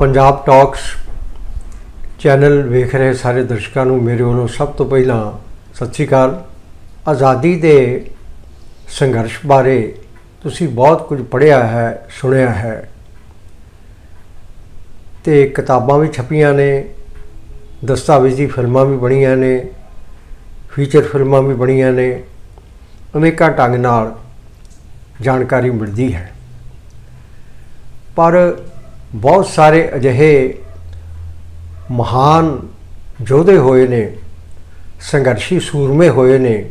Punjab talks channel ਵੇਖ ਰਹੇ ਸਾਰੇ ਦਰਸ਼ਕਾਂ ਨੂੰ ਮੇਰੇ ਵੱਲੋਂ ਸਭ ਤੋਂ ਪਹਿਲਾਂ ਸਤਿ ਸ਼੍ਰੀ ਅਕਾਲ। ਆਜ਼ਾਦੀ ਦੇ ਸੰਘਰਸ਼ ਬਾਰੇ ਤੁਸੀਂ ਬਹੁਤ ਕੁਝ ਪੜ੍ਹਿਆ ਹੈ, ਸੁਣਿਆ ਹੈ ਤੇ ਕਿਤਾਬਾਂ ਵੀ ਛਪੀਆਂ ਨੇ, ਦਸਤਾਵੇਜ਼ੀ ਫਿਲਮਾਂ ਵੀ ਬਣੀਆਂ ਨੇ ਫੀਚਰ ਫਿਲਮਾਂ ਵੀ ਬਣੀਆਂ ਨੇ, ਅਨੇਕਾਂ ਢੰਗ ਨਾਲ ਜਾਣਕਾਰੀ ਮਿਲਦੀ ਹੈ। ਪਰ ਬਹੁਤ ਸਾਰੇ ਅਜਿਹੇ ਮਹਾਨ ਯੋਧੇ ਹੋਏ ਨੇ, ਸੰਘਰਸ਼ੀ ਸੂਰਮੇ ਹੋਏ ਨੇ,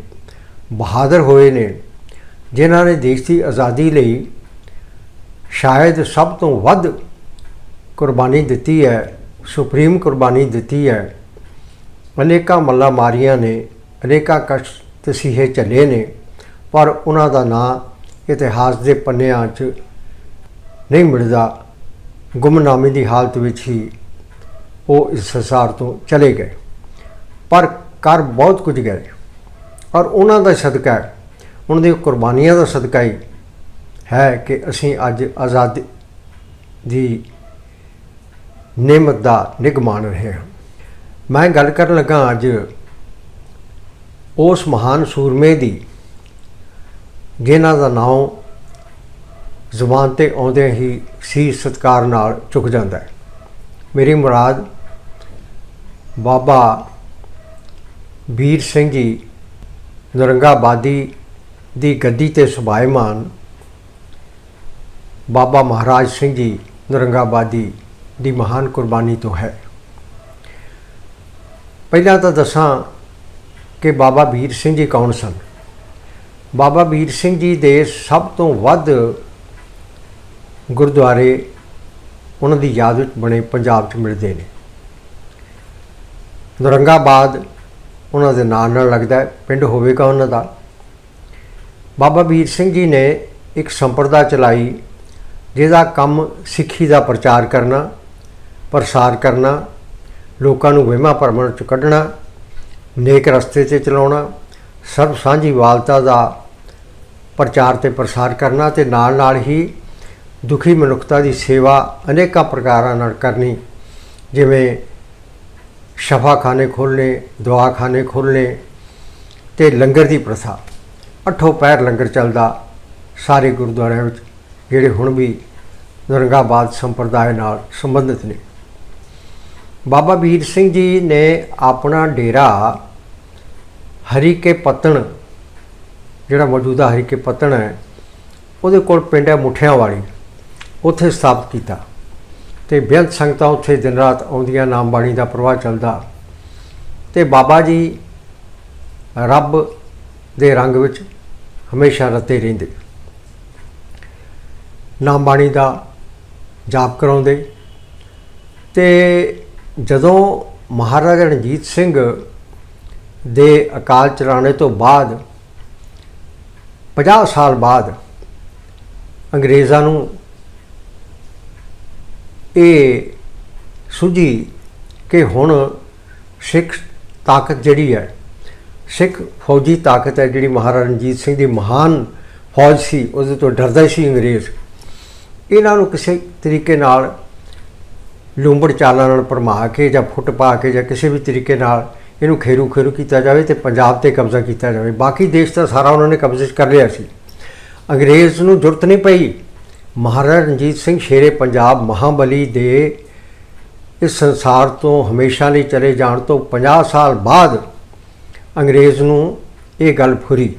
ਬਹਾਦਰ ਹੋਏ ਨੇ, ਜਿਨ੍ਹਾਂ ਨੇ ਦੇਸ਼ ਦੀ ਆਜ਼ਾਦੀ ਲਈ ਸ਼ਾਇਦ ਸਭ ਤੋਂ ਵੱਧ ਕੁਰਬਾਨੀ ਦਿੱਤੀ ਹੈ, ਸੁਪਰੀਮ ਕੁਰਬਾਨੀ ਦਿੱਤੀ ਹੈ। ਅਨੇਕਾਂ ਮੱਲਾ ਮਾਰੀਆਂ ਨੇ, ਅਨੇਕਾਂ ਕਸ਼ਟ ਤਸੀਹੇ ਝੱਲੇ ਨੇ, ਪਰ ਉਹਨਾਂ ਦਾ ਨਾਂ ਇਤਿਹਾਸ ਦੇ ਪੰਨਿਆਂ 'ਚ ਨਹੀਂ ਮਿਲਦਾ। ਗੁੰਮਨਾਮੀ ਦੀ ਹਾਲਤ ਵਿੱਚ ਹੀ ਉਹ ਇਸ ਸੰਸਾਰ ਤੋਂ ਚਲੇ ਗਏ। ਪਰ ਕਰ ਬਹੁਤ ਕੁਝ ਗਏ ਔਰ ਉਹਨਾਂ ਦਾ ਸਦਕਾ, ਉਹਨਾਂ ਦੀ ਕੁਰਬਾਨੀਆਂ ਦਾ ਸਦਕਾ ਹੀ ਹੈ ਕਿ ਅਸੀਂ ਅੱਜ ਆਜ਼ਾਦੀ ਦੀ ਨਿਮਤ ਦਾ ਨਿਗ ਮਾਣ ਰਹੇ ਹਾਂ। ਮੈਂ ਗੱਲ ਕਰਨ ਲੱਗਾ ਅੱਜ ਉਸ ਮਹਾਨ ਸੂਰਮੇ ਦੀ, ਜਿਨ੍ਹਾਂ ਦਾ ਨਾਮ ਜ਼ੁਬਾਨ ਤੇ ਆਉਂਦੇ ਹੀ ਸੀ ਸਤਕਾਰ ਨਾਲ ਚੁੱਕ ਜਾਂਦਾ ਹੈ। ਮੇਰੀ ਮੁਰਾਦ ਬਾਬਾ ਵੀਰ ਸਿੰਘ ਜੀ ਨਰੰਗਾਬਾਦੀ ਦੀ ਗੱਦੀ ਤੇ ਸੁਭਾਇਮਾਨ ਬਾਬਾ ਮਹਾਰਾਜ ਸਿੰਘ ਜੀ ਨਰੰਗਾਬਾਦੀ ਦੀ ਮਹਾਨ ਕੁਰਬਾਨੀ ਤੋਂ ਹੈ। ਪਹਿਲਾਂ ਤਾਂ ਦੱਸਾਂ ਕਿ ਬਾਬਾ ਵੀਰ ਸਿੰਘ ਜੀ ਕੌਣ ਸਨ? ਬਾਬਾ ਵੀਰ ਸਿੰਘ ਜੀ ਦੇ ਸਭ ਤੋਂ ਵੱਧ ਗੁਰਦੁਆਰੇ ਉਹਨਾਂ ਦੀ ਯਾਦ ਵਿੱਚ ਬਣੇ ਪੰਜਾਬ 'ਚ ਮਿਲਦੇ ਨੇ। ਨਰੰਗਾਬਾਦ ਉਹਨਾਂ ਦੇ ਨਾਂ ਨਾਲ ਲੱਗਦਾ ਪਿੰਡ ਹੋਵੇਗਾ ਉਹਨਾਂ ਦਾ। ਬਾਬਾ ਵੀਰ ਸਿੰਘ ਜੀ ਨੇ ਇੱਕ ਸੰਪਰਦਾ ਚਲਾਈ, ਜਿਹਦਾ ਕੰਮ ਸਿੱਖੀ ਦਾ ਪ੍ਰਚਾਰ ਕਰਨਾ, ਪ੍ਰਸਾਰ ਕਰਨਾ, ਲੋਕਾਂ ਨੂੰ ਵਹਿਮਾਂ ਭਰਮਾਂ ਚ ਕੱਢਣਾ, ਨੇਕ ਰਸਤੇ ਤੇ ਚਲਾਉਣਾ ਸਰਬ ਸਾਂਝੀ ਵਾਲਤਾ ਦਾ ਪ੍ਰਚਾਰ ਤੇ ਪ੍ਰਸਾਰ ਕਰਨਾ ਤੇ ਨਾਲ ਨਾਲ ਹੀ ਦੁਖੀ ਮਨੁੱਖਤਾ ਦੀ ਸੇਵਾ ਅਨੇਕਾਂ ਪ੍ਰਕਾਰਾਂ ਨਾਲ ਕਰਨੀ, ਜਿਵੇਂ ਸ਼ਫਾਖਾਨੇ ਖੋਲ੍ਹਣੇ ਦਵਾਖਾਨੇ ਖੋਲ੍ਹਣੇ ਤੇ ਲੰਗਰ ਦੀ ਪ੍ਰਥਾ। ਅੱਠੋਂ ਪੈਰ ਲੰਗਰ ਚੱਲਦਾ ਸਾਰੇ ਗੁਰਦੁਆਰਿਆਂ ਵਿੱਚ, ਜਿਹੜੇ ਹੁਣ ਵੀ ਨਰੰਗਾਬਾਦ ਸੰਪਰਦਾਇ ਨਾਲ ਸੰਬੰਧਿਤ ਨੇ। ਬਾਬਾ ਵੀਰ ਸਿੰਘ ਜੀ ਨੇ ਆਪਣਾ ਡੇਰਾ ਹਰੀ ਕੇ ਪੱਤਣ, ਜਿਹੜਾ ਮੌਜੂਦਾ ਹਰੀਕੇ ਪੱਤਣ ਹੈ, ਉਹਦੇ ਕੋਲ ਪਿੰਡ ਹੈ ਮੁੱਠਿਆਂ ਵਾਲੀ। ਉੱਥੇ ਸਥਾਪਿਤ ਕੀਤਾ। ਤੇ ਬੇਅੰਤ ਸੰਗਤਾਂ ਉੱਥੇ ਦਿਨ ਰਾਤ ਆਉਂਦੀਆਂ ਨਾਮ ਬਾਣੀ ਦਾ ਪ੍ਰਵਾਹ ਚੱਲਦਾ। ਤੇ ਬਾਬਾ ਜੀ ਰੱਬ ਦੇ ਰੰਗ ਵਿੱਚ ਹਮੇਸ਼ਾ ਰਤੇ ਰਹਿੰਦੇ। ਨਾਮ ਬਾਣੀ ਦਾ ਜਾਪ ਕਰਾਉਂਦੇ। ਤੇ ਜਦੋਂ ਮਹਾਰਾਜਾ ਰਣਜੀਤ ਸਿੰਘ ਦੇ ਅਕਾਲ ਚਲਾਣੇ ਤੋਂ ਬਾਅਦ 50 ਸਾਲ ਬਾਅਦ ਅੰਗਰੇਜ਼ਾਂ ਨੂੰ ਇਹ ਸੁਝੀ ਕਿ ਹੁਣ ਸਿੱਖ ਤਾਕਤ ਜਿਹੜੀ ਹੈ, ਸਿੱਖ ਫੌਜੀ ਤਾਕਤ ਹੈ, ਜਿਹੜੀ ਮਹਾਰਾਜਾ ਰਣਜੀਤ ਸਿੰਘ ਦੀ ਮਹਾਨ ਫੌਜ ਸੀ, ਉਹਦੇ ਤੋਂ ਡਰਦਾ ਸੀ ਅੰਗਰੇਜ਼। ਇਹਨਾਂ ਨੂੰ ਕਿਸੇ ਤਰੀਕੇ ਨਾਲ ਲੂੰਬੜ ਚਾਲਾਂ ਨਾਲ ਪਰਮਾ ਕੇ ਜਾਂ ਫੁੱਟ ਪਾ ਕੇ ਜਾਂ ਕਿਸੇ ਵੀ ਤਰੀਕੇ ਨਾਲ ਇਹਨੂੰ ਖੇਰੂ ਖੇਰੂ ਕੀਤਾ ਜਾਵੇ ਤੇ ਪੰਜਾਬ ਤੇ ਕਬਜ਼ਾ ਕੀਤਾ ਜਾਵੇ। ਬਾਕੀ ਦੇਸ਼ ਤਾਂ ਸਾਰਾ ਉਹਨਾਂ ਨੇ ਕਬਜ਼ੇ 'ਚ ਕਰ ਲਿਆ ਸੀ। ਅੰਗਰੇਜ਼ ਨੂੰ ਜ਼ਰੂਰਤ ਨਹੀਂ ਪਈ। ਮਹਾਰਾਜਾ ਰਣਜੀਤ ਸਿੰਘ ਸ਼ੇਰੇ ਪੰਜਾਬ ਮਹਾਬਲੀ ਦੇ ਇਸ ਸੰਸਾਰ ਤੋਂ ਹਮੇਸ਼ਾ ਲਈ ਚਲੇ ਜਾਣ ਤੋਂ 50 ਸਾਲ ਬਾਅਦ ਅੰਗਰੇਜ਼ ਨੂੰ ਇਹ ਗੱਲ ਫੁਰੀ।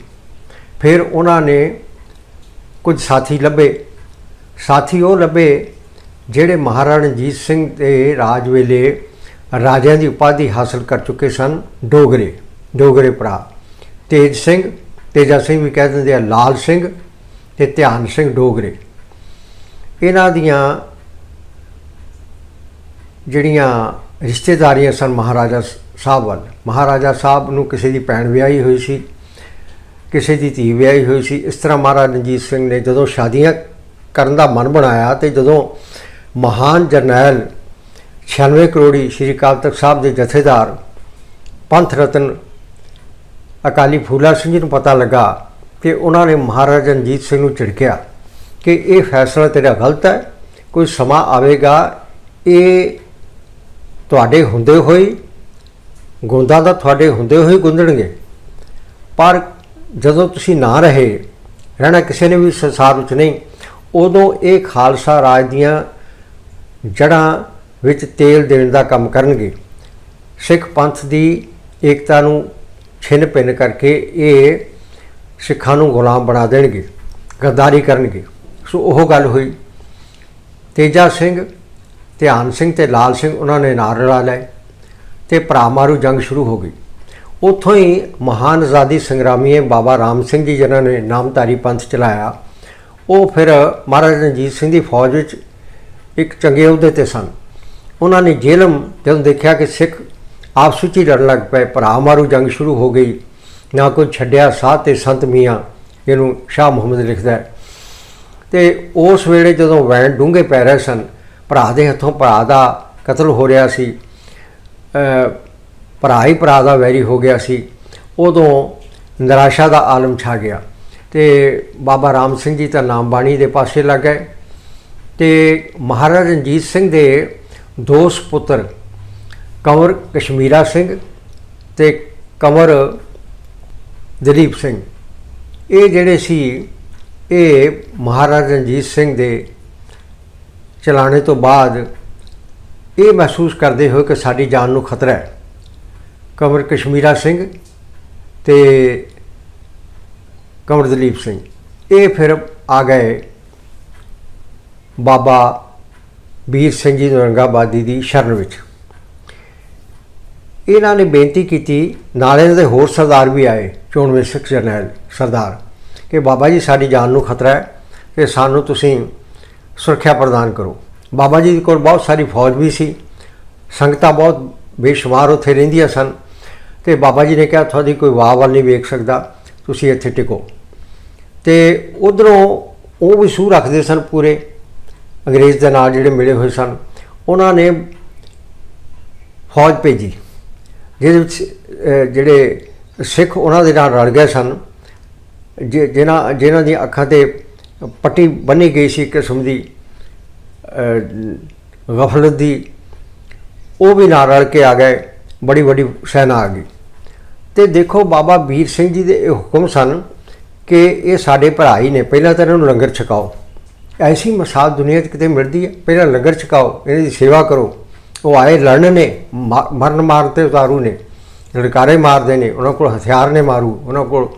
ਫਿਰ ਉਹਨਾਂ ਨੇ ਕੁਝ ਸਾਥੀ ਲੱਭੇ। ਸਾਥੀ ਉਹ ਲੱਭੇ ਜਿਹੜੇ ਮਹਾਰਾਜਾ ਰਣਜੀਤ ਸਿੰਘ ਦੇ ਰਾਜ ਵੇਲੇ ਰਾਜਿਆਂ ਦੀ ਉਪਾਧੀ ਹਾਸਲ ਕਰ ਚੁੱਕੇ ਸਨ, ਡੋਗਰੇ ਡੋਗਰੇ ਭਰਾ। ਤੇਜ ਸਿੰਘ, ਤੇਜਾ ਸਿੰਘ ਵੀ ਕਹਿ ਦਿੰਦੇ ਆ, ਲਾਲ ਸਿੰਘ ਤੇ ਧਿਆਨ ਸਿੰਘ ਡੋਗਰੇ। ਇਹਨਾਂ ਦੀਆਂ ਜਿਹੜੀਆਂ ਰਿਸ਼ਤੇਦਾਰੀਆਂ ਸਨ ਮਹਾਰਾਜਾ ਸਾਹਿਬ ਵੱਲ। ਮਹਾਰਾਜਾ ਸਾਹਿਬ ਨੂੰ ਕਿਸੇ ਦੀ ਭੈਣ ਵਿਆਹੀ ਹੋਈ ਸੀ, ਕਿਸੇ ਦੀ ਧੀ ਵਿਆਹੀ ਹੋਈ ਸੀ। ਇਸ ਤਰ੍ਹਾਂ ਮਹਾਰਾਜਾ ਰਣਜੀਤ ਸਿੰਘ ਨੇ ਜਦੋਂ ਸ਼ਾਦੀਆਂ ਕਰਨ ਦਾ ਮਨ ਬਣਾਇਆ ਤੇ ਜਦੋਂ ਮਹਾਨ ਜਰਨੈਲ 96 ਕਰੋੜੀ ਸ਼੍ਰੀ ਅਕਾਲ ਤਖਤ ਸਾਹਿਬ ਦੇ ਜਥੇਦਾਰ ਪੰਥ ਰਤਨ ਅਕਾਲੀ ਫੂਲਾ ਸਿੰਘ ਜੀ ਨੂੰ ਪਤਾ ਲੱਗਾ ਕਿ ਉਹਨਾਂ ਨੇ ਮਹਾਰਾਜਾ ਰਣਜੀਤ ਸਿੰਘ ਨੂੰ ਝਿੜਕਿਆ। ਕਿ ਇਹ ਫੈਸਲਾ ਤੇਰਾ ਗਲਤ ਹੈ, ਕੋਈ ਸਮਾਂ ਆਵੇਗਾ, ਇਹ ਤੁਹਾਡੇ ਹੁੰਦੇ ਹੋਏ, ਗੁੰਦਾਂ ਦਾ ਤੁਹਾਡੇ ਹੁੰਦੇ ਹੋਏ ਗੁੰਦਣਗੇ। ਪਰ ਜਦੋਂ ਤੁਸੀਂ ਨਾ ਰਹੇ, ਰਹਿਣਾ ਕਿਸੇ ਨੇ ਵੀ ਸੰਸਾਰ ਵਿੱਚ ਨਹੀਂ, ਉਦੋਂ ਇਹ ਖਾਲਸਾ ਰਾਜ ਦੀਆਂ ਜੜ੍ਹਾਂ ਵਿੱਚ ਤੇਲ ਦੇਣ ਦਾ ਕੰਮ ਕਰਨਗੇ। ਸਿੱਖ ਪੰਥ ਦੀ ਏਕਤਾ ਨੂੰ ਛਿਨ ਭਿੰਨ ਕਰਕੇ ਇਹ ਸਿੱਖਾਂ ਨੂੰ ਗੁਲਾਮ ਬਣਾ ਦੇਣਗੇ ਗੱਦਾਰੀ ਕਰਨਗੇ। ਸੋ ਉਹ ਗੱਲ ਹੋਈ। ਤੇਜਾ ਸਿੰਘ ਧਿਆਨ ਸਿੰਘ ਤੇ ਲਾਲ ਸਿੰਘ ਉਹਨਾਂ ਨੇ ਨਾਰ ਲਾ ਲਏ ਤੇ ਭਰਾ ਮਾਰੂ ਜੰਗ ਸ਼ੁਰੂ ਹੋ ਗਈ। ਉੱਥੋਂ ਹੀ ਮਹਾਨ ਆਜ਼ਾਦੀ ਸੰਗਰਾਮੀ ਬਾਬਾ ਰਾਮ ਸਿੰਘ ਜੀ ਜਿਨ੍ਹਾਂ ਨੇ ਨਾਮਧਾਰੀ ਪੰਥ ਚਲਾਇਆ, ਉਹ ਫਿਰ ਮਹਾਰਾਜਾ ਰਣਜੀਤ ਸਿੰਘ ਦੀ ਫੌਜ ਵਿੱਚ ਇੱਕ ਚੰਗੇ ਅਹੁਦੇ ਤੇ ਸਨ। ਉਹਨਾਂ ਨੇ ਜੇਲਮ ਜਦੋਂ ਦੇਖਿਆ ਕਿ ਸਿੱਖ ਆਪਸ ਵਿੱਚ ਹੀ ਲੜਨ ਲੱਗ ਪਏ ਭਰਾ ਮਾਰੂ ਜੰਗ ਸ਼ੁਰੂ ਹੋ ਗਈ, ਨਾ ਕੋਈ ਛੱਡਿਆ ਸਾਹ ਤੇ ਸੰਤ ਮੀਆਂ, ਇਹਨੂੰ ਸ਼ਾਹ ਮੁਹੰਮਦ ਲਿਖਦਾ ਹੈ। ਤੇ ਉਸ ਵੇਲੇ ਜਦੋਂ ਵੈਣ ਡੂੰਘੇ ਪੈ ਰਹੇ ਸਨ, ਭਰਾ ਦੇ ਹੱਥੋਂ ਭਰਾ ਦਾ ਕਤਲ ਹੋ ਰਿਹਾ ਸੀ ਭਰਾ ਹੀ ਭਰਾ ਦਾ ਵੈਰੀ ਹੋ ਗਿਆ ਸੀ, ਉਦੋਂ ਨਿਰਾਸ਼ਾ ਦਾ ਆਲਮ ਛਾ ਗਿਆ ਤੇ ਬਾਬਾ ਰਾਮ ਸਿੰਘ ਜੀ ਤਾਂ ਨਾਮ ਬਾਣੀ ਦੇ ਪਾਸੇ ਲੱਗ ਗਏ ਤੇ ਮਹਾਰਾਜਾ ਰਣਜੀਤ ਸਿੰਘ ਦੇ ਦੋ ਸੁਪੁੱਤਰ ਕੰਵਰ ਕਸ਼ਮੀਰਾ ਸਿੰਘ ਤੇ ਕੰਵਰ ਦਲੀਪ ਸਿੰਘ, ਇਹ ਜਿਹੜੇ ਸੀ ਇਹ ਮਹਾਰਾਜਾ ਰਣਜੀਤ ਸਿੰਘ ਦੇ ਚਲਾਣੇ ਤੋਂ ਬਾਅਦ ਇਹ ਮਹਿਸੂਸ ਕਰਦੇ ਹੋਏ ਕਿ ਸਾਡੀ ਜਾਨ ਨੂੰ ਖਤਰਾ ਹੈ। ਕੰਵਰ ਕਸ਼ਮੀਰਾ ਸਿੰਘ ਤੇ ਕੰਵਰ ਦਲੀਪ ਸਿੰਘ, ਇਹ ਫਿਰ ਆ ਗਏ ਬਾਬਾ ਵੀਰ ਸਿੰਘ ਜੀ ਨਰੰਗਾਬਾਦੀ ਦੀ ਸ਼ਰਨ ਵਿੱਚ। ਇਹਨਾਂ ਨੇ ਬੇਨਤੀ ਕੀਤੀ, ਨਾਲੇ ਇਹਨਾਂ ਦੇ ਹੋਰ ਸਰਦਾਰ ਵੀ ਆਏ, ਚੋਣਵੇਂ ਸਿੱਖ ਜਰਨੈਲ ਸਰਦਾਰ। ਕਿ ਬਾਬਾ ਜੀ, ਸਾਡੀ ਜਾਨ ਨੂੰ ਖਤਰਾ ਹੈ ਕਿ ਸਾਨੂੰ ਤੁਸੀਂ ਸੁਰੱਖਿਆ ਪ੍ਰਦਾਨ ਕਰੋ। ਬਾਬਾ ਜੀ ਕੋਲ ਬਹੁਤ ਸਾਰੀ ਫੌਜ ਵੀ ਸੀ। ਸੰਗਤਾਂ ਬਹੁਤ ਬੇਸ਼ੁਮਾਰ ਉੱਥੇ ਰਹਿੰਦੀਆਂ ਸਨ ਤੇ ਬਾਬਾ ਜੀ ਨੇ ਕਿਹਾ, ਤੁਹਾਡੀ ਕੋਈ ਵਾਹ ਵੱਲ ਨਹੀਂ ਵੇਖ ਸਕਦਾ। ਤੁਸੀਂ ਇੱਥੇ ਟਿਕੋ। ਤੇ ਉਧਰੋਂ ਉਹ ਵੀ ਸੂਹ ਰੱਖਦੇ ਸਨ ਪੂਰੇ। ਅੰਗਰੇਜ਼ ਦੇ ਨਾਲ ਜਿਹੜੇ ਮਿਲੇ ਹੋਏ ਸਨ, ਉਹਨਾਂ ਨੇ ਫੌਜ ਭੇਜੀ, ਜਿਹਦੇ ਵਿੱਚ ਜਿਹੜੇ ਸਿੱਖ ਉਹਨਾਂ ਦੇ ਨਾਲ ਰਲ ਗਏ ਸਨ। ਜਿਨ੍ਹਾਂ ਜਿਨ੍ਹਾਂ ਦੀਆਂ ਅੱਖਾਂ ਤੇ ਪੱਟੀ ਬੰਨੀ ਗਈ ਸੀ ਕਿਸਮ ਦੀ ਗਫਲਤ ਦੀ, ਉਹ ਵੀ ਨਾਲ ਰਲ ਕੇ ਆ ਗਏ, ਬੜੀ ਵੱਡੀ ਸੈਨਾ ਆ ਗਈ। ਤੇ ਦੇਖੋ ਬਾਬਾ ਵੀਰ ਸਿੰਘ ਜੀ ਦੇ ਇਹ ਹੁਕਮ ਸਨ ਕਿ ਇਹ ਸਾਡੇ ਭਰਾ ਹੀ ਨੇ ਪਹਿਲਾਂ ਤਾਂ ਇਹਨਾਂ ਨੂੰ ਲੰਗਰ ਛਕਾਓ। ਐਸੀ ਮਸਾਲ ਦੁਨੀਆ 'ਚ ਕਿਤੇ ਮਿਲਦੀ ਹੈ, ਪਹਿਲਾਂ ਲੰਗਰ ਛਕਾਓ, ਇਹਨਾਂ ਦੀ ਸੇਵਾ ਕਰੋ। ਉਹ ਆਏ, ਲੜਨ ਨੇ, ਮਾ- ਮਰਨ ਮਾਰ ਤੇ ਉਤਾਰੂ ਨੇ, ਲੜਕਾਰੇ ਮਾਰਦੇ ਨੇ, ਉਹਨਾਂ ਕੋਲ ਹਥਿਆਰ ਨੇ ਮਾਰੂ, ਉਹਨਾਂ ਕੋਲ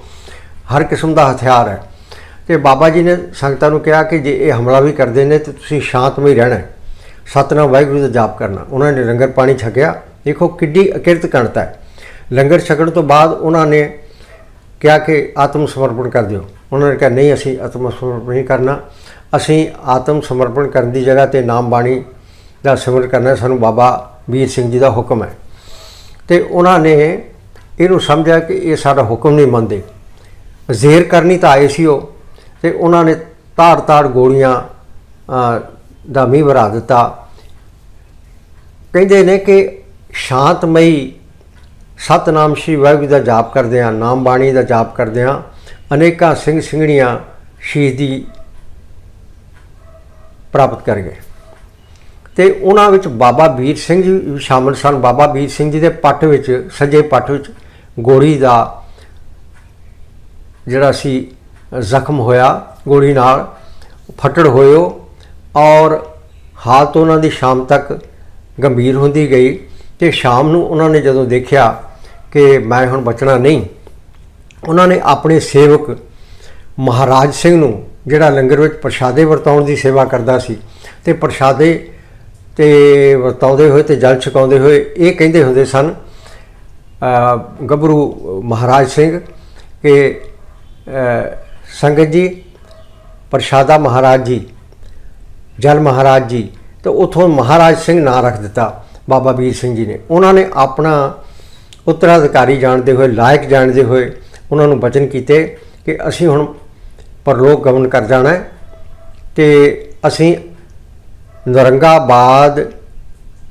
ਹਰ ਕਿਸਮ ਦਾ ਹਥਿਆਰ ਹੈ। ਤੇ ਬਾਬਾ ਜੀ ਨੇ ਸੰਗਤਾਂ ਨੂੰ ਕਿਹਾ ਕਿ ਜੇ ਇਹ ਹਮਲਾ ਵੀ ਕਰਦੇ ਨੇ ਤੇ ਤੁਸੀਂ ਸ਼ਾਂਤਮਈ ਰਹਿਣਾ ਹੈ। ਸਤਨਾਮ ਵਾਹਿਗੁਰੂ ਦਾ ਜਾਪ ਕਰਨਾ। ਉਹਨਾਂ ਨੇ ਲੰਗਰ ਪਾਣੀ ਛਕਿਆ। ਦੇਖੋ ਕਿੱਡੀ ਅਕਿਰਤ ਕਣਤਾ ਹੈ। ਲੰਗਰ ਛਕਣ ਤੋਂ ਬਾਅਦ ਉਹਨਾਂ ਨੇ ਕਿਹਾ ਕਿ ਆਤਮ ਸਮਰਪਣ ਕਰ ਦਿਓ। ਉਹਨਾਂ ਨੇ ਕਿਹਾ, ਨਹੀਂ, ਅਸੀਂ ਆਤਮ ਸਮਰਪਣ ਨਹੀਂ ਕਰਨਾ। ਅਸੀਂ ਆਤਮ ਸਮਰਪਣ ਕਰਨ ਦੀ ਜਗ੍ਹਾ ਤੇ ਨਾਮ ਬਾਣੀ ਦਾ ਸਿਮਰਨ ਕਰਨਾ ਸਾਨੂੰ ਬਾਬਾ ਵੀਰ ਸਿੰਘ ਜੀ ਦਾ ਹੁਕਮ ਹੈ। ਤੇ ਉਹਨਾਂ ਨੇ ਇਹਨੂੰ ਸਮਝਿਆ ਕਿ ਇਹ ਸਾਡਾ ਹੁਕਮ ਨਹੀਂ ਮੰਨਦੇ। ਜ਼ੇਰ ਕਰਨੀ ਤਾਂ ਆਏ ਸੀ ਉਹ, ਤੇ ਉਹਨਾਂ ਨੇ ਤਾੜ-ਤਾੜ ਗੋਲੀਆਂ ਦਾ ਮੀਂਹ ਵਰਾ ਦਿੱਤਾ। ਕਹਿੰਦੇ ਨੇ ਕਿ ਸ਼ਾਂਤਮਈ ਸਤਨਾਮ ਸ਼੍ਰੀ ਵਾਹਿਗੁਰੂ ਦਾ ਜਾਪ ਕਰਦੇ ਆ ਨਾਮ ਬਾਣੀ ਦਾ ਜਾਪ ਕਰਦੇ ਆ ਅਨੇਕਾਂ ਸਿੰਘ ਸਿੰਘਣੀਆਂ ਸ਼ਹੀਦੀ ਪ੍ਰਾਪਤ ਕਰ ਗਏ ਤੇ ਉਹਨਾਂ ਵਿੱਚ ਬਾਬਾ ਵੀਰ ਸਿੰਘ ਜੀ ਵੀ ਸ਼ਾਮਲ ਸਨ। ਬਾਬਾ ਵੀਰ ਸਿੰਘ ਜੀ ਦੇ ਪੱਟ ਵਿੱਚ, ਸੱਜੇ ਪੱਟ ਵਿੱਚ ਗੋਲੀ ਦਾ ਜਿਹੜਾ ਸੀ, ਜ਼ਖਮ ਹੋਇਆ ਗੋਲੀ ਨਾਲ, ਫੱਟੜ ਹੋਇਓ ਔਰ ਹਾਲਤ ਉਹਨਾਂ ਦੀ ਸ਼ਾਮ ਤੱਕ ਗੰਭੀਰ ਹੁੰਦੀ ਗਈ ਤੇ ਸ਼ਾਮ ਨੂੰ ਉਹਨਾਂ ਨੇ ਜਦੋਂ ਦੇਖਿਆ ਕਿ ਮੈਂ ਹੁਣ ਬਚਣਾ ਨਹੀਂ, ਉਹਨਾਂ ਨੇ ਆਪਣੇ ਸੇਵਕ ਮਹਾਰਾਜ ਸਿੰਘ ਨੂੰ, ਜਿਹੜਾ ਲੰਗਰ ਵਿੱਚ ਪ੍ਰਸ਼ਾਦੇ ਵਰਤਾਉਣ ਦੀ ਸੇਵਾ ਕਰਦਾ ਸੀ ਤੇ ਪ੍ਰਸ਼ਾਦੇ ਤੇ ਵਰਤਾਉਂਦੇ ਹੋਏ ਤੇ ਜਲ ਛਕਾਉਂਦੇ ਹੋਏ ਇਹ ਕਹਿੰਦੇ ਹੁੰਦੇ ਸਨ ਗੱਭਰੂ ਮਹਾਰਾਜ ਸਿੰਘ ਕਿ ਸੰਗਤ ਜੀ, ਪ੍ਰਸ਼ਾਦਾ ਮਹਾਰਾਜ ਜੀ, ਜਲ ਮਹਾਰਾਜ ਜੀ, ਤੇ ਉਥੋਂ ਮਹਾਰਾਜ ਸਿੰਘ ਨਾਂ ਰੱਖ ਦਿੱਤਾ ਬਾਬਾ ਵੀਰ ਸਿੰਘ ਜੀ ਨੇ। ਉਹਨਾਂ ਨੇ ਆਪਣਾ ਉੱਤਰਾਧਿਕਾਰੀ ਜਾਣਦੇ ਹੋਏ, ਲਾਇਕ ਜਾਣਦੇ ਹੋਏ ਉਹਨਾਂ ਨੂੰ ਬਚਨ ਕੀਤੇ ਕਿ ਅਸੀਂ ਹੁਣ ਪਰਲੋਕ ਗਮਨ ਕਰ ਜਾਣਾ ਹੈ ਤੇ ਅਸੀਂ ਨਰੰਗਾਬਾਦ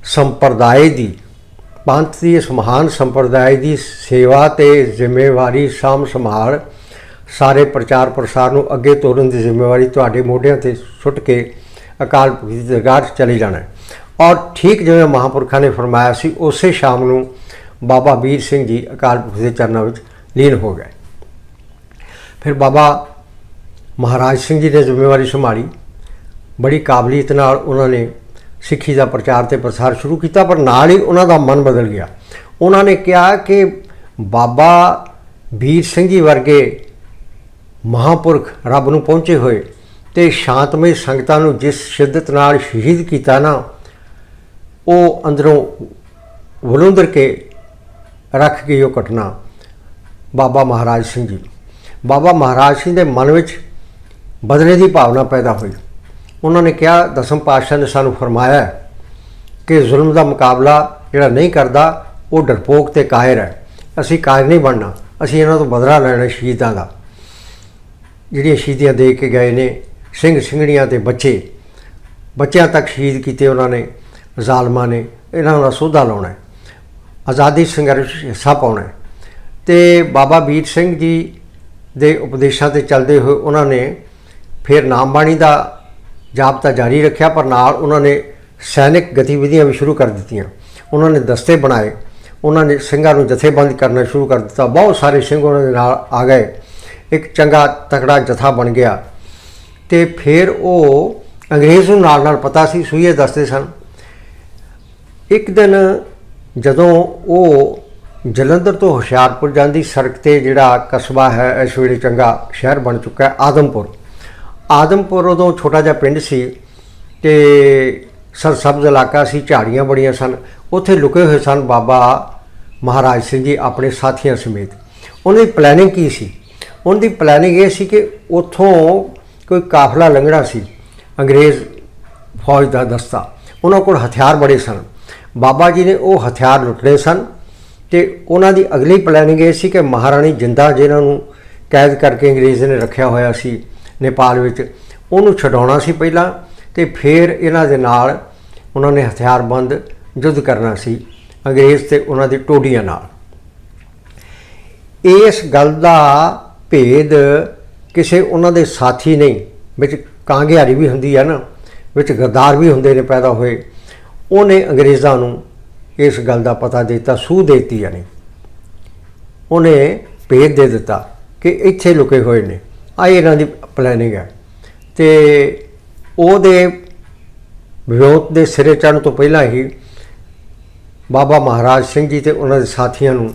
ਸੰਪਰਦਾਇ ਦੀ, ਪੰਥ ਦੀ ਇਸ ਮਹਾਨ ਸੰਪਰਦਾਇ ਦੀ ਸੇਵਾ ਤੇ ਜ਼ਿੰਮੇਵਾਰੀ ਸਾਂਭ ਸੰਭਾਲ ਸਾਰੇ ਪ੍ਰਚਾਰ ਪ੍ਰਸਾਰ ਨੂੰ ਅੱਗੇ ਤੋਰਨ ਦੀ ਜ਼ਿੰਮੇਵਾਰੀ ਤੁਹਾਡੇ ਮੋਢਿਆਂ ਤੇ ਸੁੱਟ ਕੇ ਅਕਾਲ ਪੁਰਖ ਦੀ ਦਰਗਾਹ 'ਚ ਚਲੇ ਜਾਣਾ ਔਰ ਠੀਕ ਜਿਵੇਂ ਮਹਾਂਪੁਰਖਾਂ ਨੇ ਫਰਮਾਇਆ ਸੀ, ਉਸੇ ਸ਼ਾਮ ਨੂੰ ਬਾਬਾ ਵੀਰ ਸਿੰਘ ਜੀ ਅਕਾਲ ਪੁਰਖ ਦੇ ਚਰਨਾਂ ਵਿੱਚ ਲੀਨ ਹੋ ਗਏ। ਫਿਰ ਬਾਬਾ ਮਹਾਰਾਜ ਸਿੰਘ ਜੀ ਨੇ ਜ਼ਿੰਮੇਵਾਰੀ ਸੰਭਾਲੀ। ਬੜੀ ਕਾਬਲੀਅਤ ਨਾਲ ਉਹਨਾਂ ਨੇ ਸਿੱਖੀ ਦਾ ਪ੍ਰਚਾਰ ਤੇ ਪ੍ਰਸਾਰ ਸ਼ੁਰੂ ਕੀਤਾ, ਪਰ ਨਾਲ ਹੀ ਉਹਨਾਂ ਦਾ ਮਨ ਬਦਲ ਗਿਆ। ਉਹਨਾਂ ਨੇ ਕਿਹਾ ਕਿ ਬਾਬਾ ਵੀਰ ਸਿੰਘ ਜੀ ਵਰਗੇ ਮਹਾਪੁਰਖ ਰੱਬ ਨੂੰ ਪਹੁੰਚੇ ਹੋਏ ਤੇ ਸ਼ਾਂਤਮਈ ਸੰਗਤਾਂ ਨੂੰ ਜਿਸ ਸ਼ਿੱਦਤ ਨਾਲ ਸ਼ਹੀਦ ਕੀਤਾ ਨਾ, ਉਹ ਅੰਦਰੋਂ ਵਲੁੰਦਰ ਕੇ ਰੱਖ ਗਈ ਉਹ ਘਟਨਾ। ਬਾਬਾ ਮਹਾਰਾਜ ਸਿੰਘ ਜੀ। ਬਾਬਾ ਮਹਾਰਾਜ ਸਿੰਘ ਦੇ ਮਨ ਵਿੱਚ ਬਦਲੇ ਦੀ ਭਾਵਨਾ ਪੈਦਾ ਹੋਈ। ਉਹਨਾਂ ਨੇ ਕਿਹਾ, ਦਸਮ ਪਾਤਸ਼ਾਹ ਨੇ ਸਾਨੂੰ ਫਰਮਾਇਆ ਕਿ ਜ਼ੁਲਮ ਦਾ ਮੁਕਾਬਲਾ ਜਿਹੜਾ ਨਹੀਂ ਕਰਦਾ, ਉਹ ਡਰਪੋਕ ਤੇ ਕਾਇਰ ਹੈ। ਅਸੀਂ ਕਾਇਰ ਨਹੀਂ ਬਣਨਾ। ਅਸੀਂ ਇਹਨਾਂ ਤੋਂ ਬਦਲਾ ਲੈਣਾ ਸ਼ਹੀਦਾਂ ਦਾ। ਜਿਹੜੀਆਂ ਸ਼ਹੀਦੀਆਂ ਦੇ ਕੇ ਗਏ ਨੇ, ਸਿੰਘ ਸਿੰਘਣੀਆਂ ਤੇ ਬੱਚੇ, ਬੱਚਿਆਂ ਤੱਕ ਸ਼ਹੀਦ ਕੀਤੇ ਉਹਨਾਂ ਨੇ, ਜ਼ਾਲਮਾਂ ਨੇ, ਇਹਨਾਂ ਦਾ ਸੋਧਾ ਲਾਉਣਾ ਆਜ਼ਾਦੀ ਸੰਘਰਸ਼ ਹਿੱਸਾ ਪਾਉਣਾ ਹੈ। ਤੇ ਬਾਬਾ ਵੀਰ ਸਿੰਘ ਜੀ ਦੇ ਉਪਦੇਸ਼ਾਂ ਤੇ ਚੱਲਦੇ ਹੋਏ ਉਹਨਾਂ ਨੇ ਫਿਰ ਨਾਮ ਬਾਣੀ ਦਾ ਜਾਬਤਾ ਜਾਰੀ ਰੱਖਿਆ, ਪਰ ਨਾਲ ਉਹਨਾਂ ਨੇ ਸੈਨਿਕ ਗਤੀਵਿਧੀਆਂ ਵੀ ਸ਼ੁਰੂ ਕਰ ਦਿੱਤੀਆਂ। ਉਹਨਾਂ ਨੇ ਦਸਤੇ ਬਣਾਏ, ਉਹਨਾਂ ਨੇ ਸਿੰਘਾਂ ਨੂੰ ਜਥੇਬੰਦ ਕਰਨਾ ਸ਼ੁਰੂ ਕਰ ਦਿੱਤਾ। ਬਹੁਤ ਸਾਰੇ ਸਿੰਘ ਉਹਨਾਂ ਦੇ ਨਾਲ ਆ ਗਏ। ਇੱਕ ਚੰਗਾ ਤਕੜਾ ਜਥਾ ਬਣ ਗਿਆ। ਤੇ ਫਿਰ ਉਹ ਅੰਗਰੇਜ਼ ਨੂੰ ਨਾਲ ਨਾਲ ਪਤਾ ਸੀ ਸੂਈਏ ਦੱਸਦੇ ਸਨ। ਇੱਕ ਦਿਨ ਜਦੋਂ ਉਹ ਜਲੰਧਰ ਤੋਂ ਹੁਸ਼ਿਆਰਪੁਰ ਜਾਂਦੀ, ਸੜਕ ਤੇ ਜਿਹੜਾ ਕਸਬਾ ਹੈ, ਇਸ ਵੇਲੇ ਚੰਗਾ ਸ਼ਹਿਰ ਬਣ ਚੁੱਕਾ ਹੈ, ਆਦਮਪੁਰ। ਆਦਮਪੁਰ ਉਦੋਂ ਛੋਟਾ ਜਿਹਾ ਪਿੰਡ ਸੀ ਤੇ ਸਰਸਬਜ਼ ਇਲਾਕਾ ਸੀ, ਝਾੜੀਆਂ ਬੜੀਆਂ ਸਨ। ਉੱਥੇ ਲੁਕੇ ਹੋਏ ਸਨ ਬਾਬਾ ਮਹਾਰਾਜ ਸਿੰਘ ਜੀ, ਆਪਣੇ ਸਾਥੀਆਂ ਸਮੇਤ। ਉਹਨਾਂ ਦੀ ਪਲੈਨਿੰਗ ਕੀ ਸੀ? ਉਹਨਾਂ ਦੀ ਪਲੈਨਿੰਗ ਇਹ ਸੀ ਕਿ ਉੱਥੋਂ ਕੋਈ ਕਾਫਲਾ ਲੰਘਣਾ ਸੀ ਅੰਗਰੇਜ਼ ਫੌਜ ਦਾ ਦਸਤਾ। ਉਹਨਾਂ ਕੋਲ ਹਥਿਆਰ ਬੜੇ ਸਨ। ਬਾਬਾ ਜੀ ਨੇ ਉਹ ਹਥਿਆਰ ਲੁੱਟਣੇ ਸਨ ਤੇ ਉਹਨਾਂ ਦੀ ਅਗਲੀ ਪਲੈਨਿੰਗ ਇਹ ਸੀ ਕਿ ਮਹਾਰਾਣੀ ਜਿੰਦਾ ਜਿਹਨਾਂ ਨੂੰ ਕੈਦ ਕਰਕੇ ਅੰਗਰੇਜ਼ ਨੇ ਰੱਖਿਆ ਹੋਇਆ ਸੀ ਨੇਪਾਲ ਵਿੱਚ, ਉਹਨੂੰ ਛਡਾਉਣਾ ਸੀ ਪਹਿਲਾਂ ਤੇ ਫਿਰ ਇਹਨਾਂ ਦੇ ਨਾਲ ਉਹਨਾਂ ਨੇ ਹਥਿਆਰਬੰਦ ਯੁੱਧ ਕਰਨਾ ਸੀ ਅੰਗਰੇਜ਼ ਤੇ ਉਹਨਾਂ ਦੀ ਟੋਡੀਆਂ ਨਾਲ। ਇਸ ਗੱਲ ਦਾ ਭੇਦ ਕਿਸੇ ਉਹਨਾਂ ਦੇ ਸਾਥੀ ਨਹੀਂ। ਵਿੱਚ ਕਾਂਗਿਆਰੀ ਵੀ ਹੁੰਦੀ ਹੈ ਨਾ, ਵਿੱਚ ਗਰਦਾਰ ਵੀ ਹੁੰਦੇ ਨੇ ਪੈਦਾ ਹੋਏ। ਉਹਨੇ ਅੰਗਰੇਜ਼ਾਂ ਨੂੰ ਇਸ ਗੱਲ ਦਾ ਪਤਾ ਦਿੱਤਾ, ਸੂਹ ਦੇਤੀ ਯਾਨੀ। ਉਹਨੇ ਭੇਦ ਦੇ ਦਿੱਤਾ ਕਿ ਇੱਥੇ ਲੁਕੇ ਹੋਏ ਨੇ। ਆ ਇਹਨਾਂ ਦੀ ਪਲੈਨਿੰਗ ਹੈ ਤੇ ਉਹਦੇ ਵਿਰੋਧ ਦੇ ਸਿਰੇ ਚੜ੍ਹਨ ਤੋਂ ਪਹਿਲਾਂ ਹੀ ਬਾਬਾ ਮਹਾਰਾਜ ਸਿੰਘ ਜੀ ਤੇ ਉਹਨਾਂ ਦੇ ਸਾਥੀਆਂ ਨੂੰ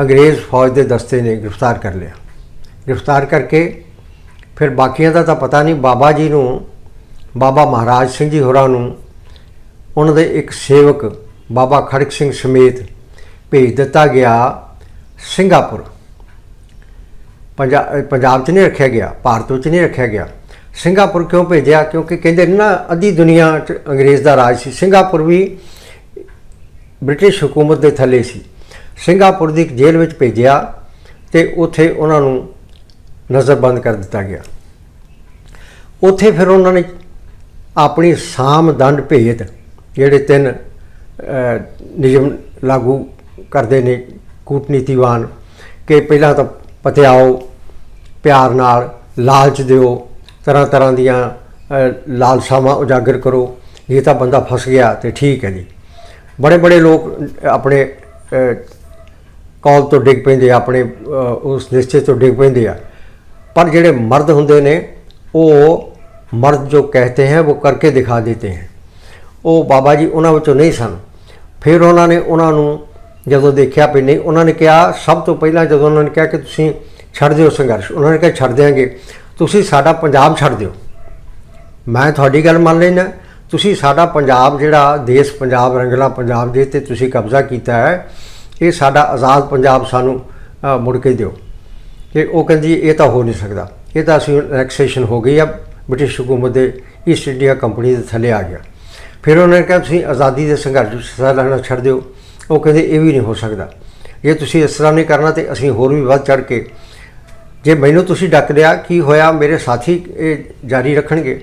ਅੰਗਰੇਜ਼ ਫੌਜ ਦੇ ਦਸਤੇ ਨੇ ਗ੍ਰਿਫਤਾਰ ਕਰ ਲਿਆ। ਗ੍ਰਿਫਤਾਰ ਕਰਕੇ ਫਿਰ ਬਾਕੀਆਂ ਦਾ ਤਾਂ ਪਤਾ ਨਹੀਂ, ਬਾਬਾ ਜੀ ਨੂੰ, ਬਾਬਾ ਮਹਾਰਾਜ ਸਿੰਘ ਜੀ ਹੋਰਾਂ ਨੂੰ ਉਹਨਾਂ ਦੇ ਇੱਕ ਸੇਵਕ, ਬਾਬਾ ਖੜਕ ਸਿੰਘ ਸਮੇਤ ਭੇਜ ਦਿੱਤਾ ਗਿਆ ਸਿੰਗਾਪੁਰ। ਪੰਜਾਬ 'ਚ ਨਹੀਂ ਰੱਖਿਆ ਗਿਆ, ਭਾਰਤ ਵਿੱਚ ਨਹੀਂ ਰੱਖਿਆ ਗਿਆ। ਸਿੰਗਾਪੁਰ ਕਿਉਂ ਭੇਜਿਆ? ਕਿਉਂਕਿ ਕਹਿੰਦੇ ਨਾ, ਅੱਧੀ ਦੁਨੀਆ 'ਚ ਅੰਗਰੇਜ਼ ਦਾ ਰਾਜ ਸੀ। ਸਿੰਗਾਪੁਰ ਵੀ ਬ੍ਰਿਟਿਸ਼ ਹਕੂਮਤ ਦੇ ਥੱਲੇ ਸੀ। ਸਿੰਗਾਪੁਰ ਦੀ ਇੱਕ ਜੇਲ੍ਹ ਵਿੱਚ ਭੇਜਿਆ ਤੇ ਉੱਥੇ ਉਹਨਾਂ ਨੂੰ ਨਜ਼ਰਬੰਦ ਕਰ ਦਿੱਤਾ ਗਿਆ। ਉੱਥੇ ਫਿਰ ਉਹਨਾਂ ਨੇ ਆਪਣੀ ਸਾਮ ਦੰਡ ਭੇਦ ਜਿਹੜੇ ਤਿੰਨ ਨਿਯਮ ਲਾਗੂ ਕਰਦੇ ਨੇ ਕੂਟਨੀਤੀਵਾਨ ਕਿ ਪਹਿਲਾਂ ਤਾਂ ਪਤਿਆਓ, ਪਿਆਰ ਨਾਲ ਲਾਲਚ ਦਿਓ, ਤਰ੍ਹਾਂ ਤਰ੍ਹਾਂ ਦੀਆਂ ਲਾਲਸਾਵਾਂ ਉਜਾਗਰ ਕਰੋ ਜੇ ਤਾਂ ਬੰਦਾ ਫਸ ਗਿਆ ਤੇ ਠੀਕ ਹੈ ਜੀ। ਬੜੇ ਬੜੇ ਲੋਕ ਆਪਣੇ ਕੌਲ ਤੋਂ ਡਿੱਗ ਪੈਂਦੇ ਆ, ਆਪਣੇ ਉਸ ਨਿਸ਼ਚੇ ਤੋਂ ਡਿੱਗ ਪੈਂਦੇ ਆ। ਪਰ ਜਿਹੜੇ ਮਰਦ ਹੁੰਦੇ ਨੇ, ਉਹ ਮਰਦ ਜੋ ਕਹਤੇ ਹੈ, ਉਹ ਕਰਕੇ ਦਿਖਾ ਦਿੰਦੇ ਹੈ। ਉਹ ਬਾਬਾ ਜੀ ਉਹਨਾਂ ਵਿੱਚੋਂ ਨਹੀਂ ਸਨ। ਫਿਰ ਉਹਨਾਂ ਨੇ ਉਹਨਾਂ ਨੂੰ ਜਦੋਂ ਦੇਖਿਆ ਵੀ ਨਹੀਂ, ਉਹਨਾਂ ਨੇ ਕਿਹਾ, ਸਭ ਤੋਂ ਪਹਿਲਾਂ ਜਦੋਂ ਉਹਨਾਂ ਨੇ ਕਿਹਾ ਕਿ ਤੁਸੀਂ ਛੱਡ ਦਿਓ ਸੰਘਰਸ਼, ਉਹਨਾਂ ਨੇ ਕਿਹਾ, ਛੱਡ ਦਿਆਂਗੇ। ਤੁਸੀਂ ਸਾਡਾ ਪੰਜਾਬ ਛੱਡ ਦਿਓ। ਮੈਂ ਤੁਹਾਡੀ ਗੱਲ ਮੰਨ ਲੈਣਾ ਤੁਸੀਂ ਸਾਡਾ ਪੰਜਾਬ, ਜਿਹੜਾ ਦੇਸ਼, ਪੰਜਾਬ, ਰੰਗਲਾ ਪੰਜਾਬ ਦੇ ਤੇ ਤੁਸੀਂ ਕਬਜ਼ਾ ਕੀਤਾ ਹੈ ਇਹ ਸਾਡਾ ਆਜ਼ਾਦ ਪੰਜਾਬ ਸਾਨੂੰ ਮੁੜ ਕੇ ਦਿਓ। ਤੇ ਉਹ ਕਹਿੰਦੀ, ਇਹ ਤਾਂ ਹੋ ਨਹੀਂ ਸਕਦਾ। ਇਹ ਤਾਂ ਅਸੀਂ ਰਿਲੈਕਸੇਸ਼ਨ ਹੋ ਗਈ ਆ, ਬ੍ਰਿਟਿਸ਼ ਹਕੂਮਤ ਦੇ ਈਸਟ ਇੰਡੀਆ ਕੰਪਨੀ ਦੇ ਥੱਲੇ ਆ ਗਿਆ। ਫਿਰ ਉਹਨਾਂ ਨੇ ਕਿਹਾ, ਤੁਸੀਂ ਆਜ਼ਾਦੀ ਦੇ ਸੰਘਰਸ਼ ਵਿੱਚ ਹਿੱਸਾ ਲੈਣਾ ਛੱਡ ਦਿਓ। ਉਹ ਕਹਿੰਦੇ, ਇਹ ਵੀ ਨਹੀਂ ਹੋ ਸਕਦਾ। ਜੇ ਤੁਸੀਂ ਇਸ ਤਰ੍ਹਾਂ ਨਹੀਂ ਕਰਨਾ, ਤੇ ਅਸੀਂ ਹੋਰ ਵੀ ਵੱਧ ਚੜ ਕੇ, ਜੇ ਮੈਨੂੰ ਤੁਸੀਂ ਡੱਕ ਲਿਆ, ਕੀ ਹੋਇਆ? ਮੇਰੇ ਸਾਥੀ, ਇਹ ਜਾਰੀ ਰੱਖਣਗੇ।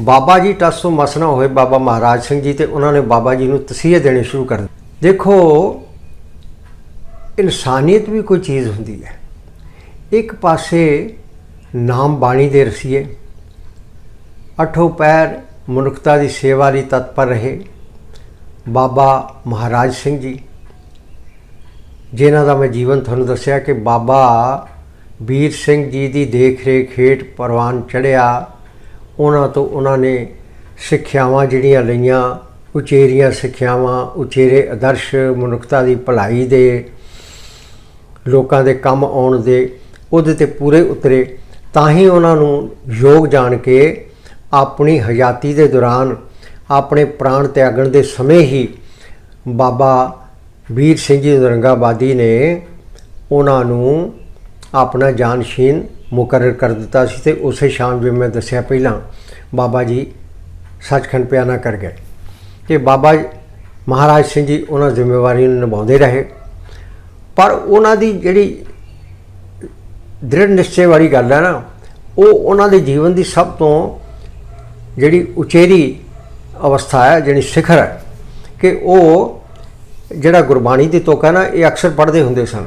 ਬਾਬਾ ਜੀ ਟਸ ਤੋਂ ਮਸਨਾ ਹੋਏ, ਬਾਬਾ ਮਹਾਰਾਜ ਸਿੰਘ ਜੀ ਤੇ ਉਹਨਾਂ ਨੇ ਬਾਬਾ ਜੀ ਨੂੰ ਤਸੀਹੇ ਦੇਣੇ ਸ਼ੁਰੂ ਕਰ ਦਿੱਤੇ। ਦੇਖੋ ਇਨਸਾਨੀਅਤ ਵੀ ਕੋਈ ਚੀਜ਼ ਹੁੰਦੀ ਹੈ। ਇੱਕ ਪਾਸੇ ਨਾਮ ਬਾਣੀ ਦੇ ਰਸੀਏ, ਅਠੋ ਪੈਰ ਮਨੁੱਖਤਾ ਦੀ ਸੇਵਾ ਲਈ ਤਤਪਰ ਰਹੇ ਬਾਬਾ ਮਹਾਰਾਜ ਸਿੰਘ ਜੀ, ਜਿਨ੍ਹਾਂ ਦਾ ਮੈਂ ਜੀਵਨ ਤੁਹਾਨੂੰ ਦੱਸਿਆ ਕਿ ਬਾਬਾ ਵੀਰ ਸਿੰਘ ਜੀ ਦੀ ਦੇਖ ਰੇਖ ਹੇਠ ਪ੍ਰਵਾਨ ਚੜਿਆ ਉਹਨਾਂ ਤੋਂ ਉਹਨਾਂ ਨੇ ਸਿੱਖਿਆਵਾਂ ਜਿਹੜੀਆਂ ਲਈਆਂ, ਉਚੇਰੀਆਂ ਸਿੱਖਿਆਵਾਂ, ਉਚੇਰੇ ਆਦਰਸ਼ ਮਨੁੱਖਤਾ ਦੀ ਭਲਾਈ ਦੇ ਲੋਕਾਂ ਦੇ ਕੰਮ ਆਉਣ ਦੇ ਉਹਦੇ ਤੇ ਪੂਰੇ ਉਤਰੇ, ਤਾਂ ਹੀ ਉਹਨਾਂ ਨੂੰ ਯੋਗ ਜਾਣ ਕੇ ਆਪਣੀ ਹਯਾਤੀ ਦੇ ਦੌਰਾਨ ਆਪਣੇ ਪ੍ਰਾਣ ਤਿਆਗਣ ਦੇ ਸਮੇਂ ਹੀ ਬਾਬਾ ਵੀਰ ਸਿੰਘ ਜੀ ਨਰੰਗਾਬਾਦੀ ਨੇ ਉਹਨਾਂ ਨੂੰ ਆਪਣਾ ਜਾਨਸ਼ੀਨ ਮੁਕਰਰ ਕਰ ਦਿੱਤਾ ਸੀ ਤੇ ਉਸੇ ਸ਼ਾਮ ਜਿਵੇਂ ਮੈਂ ਦੱਸਿਆ ਪਹਿਲਾਂ, ਬਾਬਾ ਜੀ ਸੱਚਖੰਡ ਪਿਆਨਾ ਕਰ ਗਏ। ਤੇ ਬਾਬਾ ਮਹਾਰਾਜ ਸਿੰਘ ਜੀ ਉਹਨਾਂ ਜ਼ਿੰਮੇਵਾਰੀ ਨੂੰ ਨਿਭਾਉਂਦੇ ਰਹੇ। ਪਰ ਉਹਨਾਂ ਦੀ ਜਿਹੜੀ ਦ੍ਰਿੜ ਨਿਸ਼ਚੇ ਵਾਲੀ ਗੱਲ ਹੈ ਨਾ, ਉਹ ਉਹਨਾਂ ਦੇ ਜੀਵਨ ਦੀ ਸਭ ਤੋਂ ਜਿਹੜੀ ਉਚੇਰੀ ਅਵਸਥਾ ਹੈ, ਜਿਹੜੀ ਸਿਖਰ ਹੈ ਕਿ ਉਹ ਜਿਹੜਾ ਗੁਰਬਾਣੀ ਦੀ ਤੋਕਾ ਹੈ ਨਾ, ਇਹ ਅਕਸਰ ਪੜ੍ਹਦੇ ਹੁੰਦੇ ਸਨ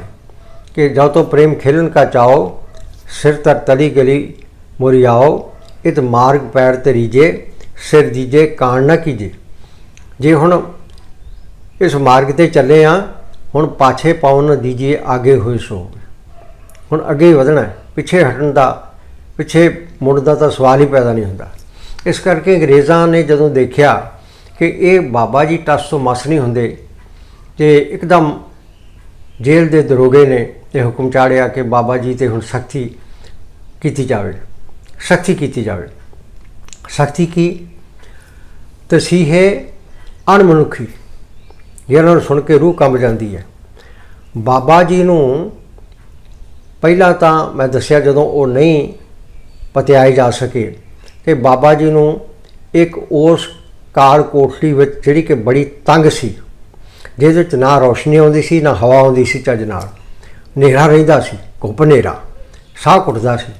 ਕਿ ਜਦ ਤੋਂ ਪ੍ਰੇਮ ਖੇਲਣ ਕਾ ਚਾਓ ਸਿਰ ਤਰ ਤਲੀ ਗਲੀ ਮੋਰੀ ਆਓ ਇਤ ਮਾਰਗ ਪੈਰ ਤਰੀਜੇ ਸਿਰ ਦੀਜੇ ਕਾਣ ਨਾ ਕੀਜੇ। ਜੇ ਹੁਣ ਇਸ ਮਾਰਗ ਤੇ ਚੱਲੇ ਆ ਹੁਣ ਪਾਛੇ ਪਾਉਣ ਨਾ ਦੀਜੀਏ ਆਗੇ ਹੋਏ ਸੋ। ਹੁਣ ਅੱਗੇ ਵਧਣਾ ਪਿੱਛੇ ਹਟਣ ਦਾ, ਪਿੱਛੇ ਮੁੜਨ ਦਾ ਤਾਂ ਸਵਾਲ ਹੀ ਪੈਦਾ ਨਹੀਂ ਹੁੰਦਾ। ਇਸ ਕਰਕੇ ਅੰਗਰੇਜ਼ਾਂ ਨੇ ਜਦੋਂ ਦੇਖਿਆ ਕਿ ਇਹ ਬਾਬਾ ਜੀ ਟਸ ਤੋਂ ਮਸ ਨਹੀਂ ਹੁੰਦੇ, ਤੇ ਇੱਕਦਮ ਜੇਲ੍ਹ ਦੇ ਦਰੋਗੇ ਨੇ ਇਹ ਹੁਕਮ ਚਾੜਿਆ ਕਿ ਬਾਬਾ ਜੀ ਤੇ ਹੁਣ ਸਖਤੀ ਕੀਤੀ ਜਾਵੇ। ਸਖਤੀ ਕੀਤੀ ਜਾਵੇ। ਸਖਤੀ ਕੀ? ਤਸੀਹੇ ਅਣਮਨੁੱਖੀ। ਜਿਹਨਾਂ ਨੂੰ ਸੁਣ ਕੇ ਰੂਹ ਕੰਬ ਜਾਂਦੀ ਹੈ। ਬਾਬਾ ਜੀ ਨੂੰ ਪਹਿਲਾਂ ਤਾਂ ਮੈਂ ਦੱਸਿਆ ਜਦੋਂ ਉਹ ਨਹੀਂ ਪਤਿਆਏ ਜਾ ਸਕੇ ਤੇ ਬਾਬਾ ਜੀ ਨੂੰ ਇੱਕ ਉਸ ਕਾਰ ਕੋਠੜੀ ਵਿੱਚ ਜਿਹੜੀ ਕਿ ਬੜੀ ਤੰਗ ਸੀ, ਜਿਹਦੇ ਵਿੱਚ ਨਾ ਰੋਸ਼ਨੀ ਆਉਂਦੀ ਸੀ, ਨਾ ਹਵਾ ਆਉਂਦੀ ਸੀ ਚੱਜ ਨਾਲ। ਹਨੇਰਾ ਰਹਿੰਦਾ ਸੀ, ਘੁੱਪ ਹਨੇਰਾ, ਸਾਹ ਘੁੱਟਦਾ ਸੀ।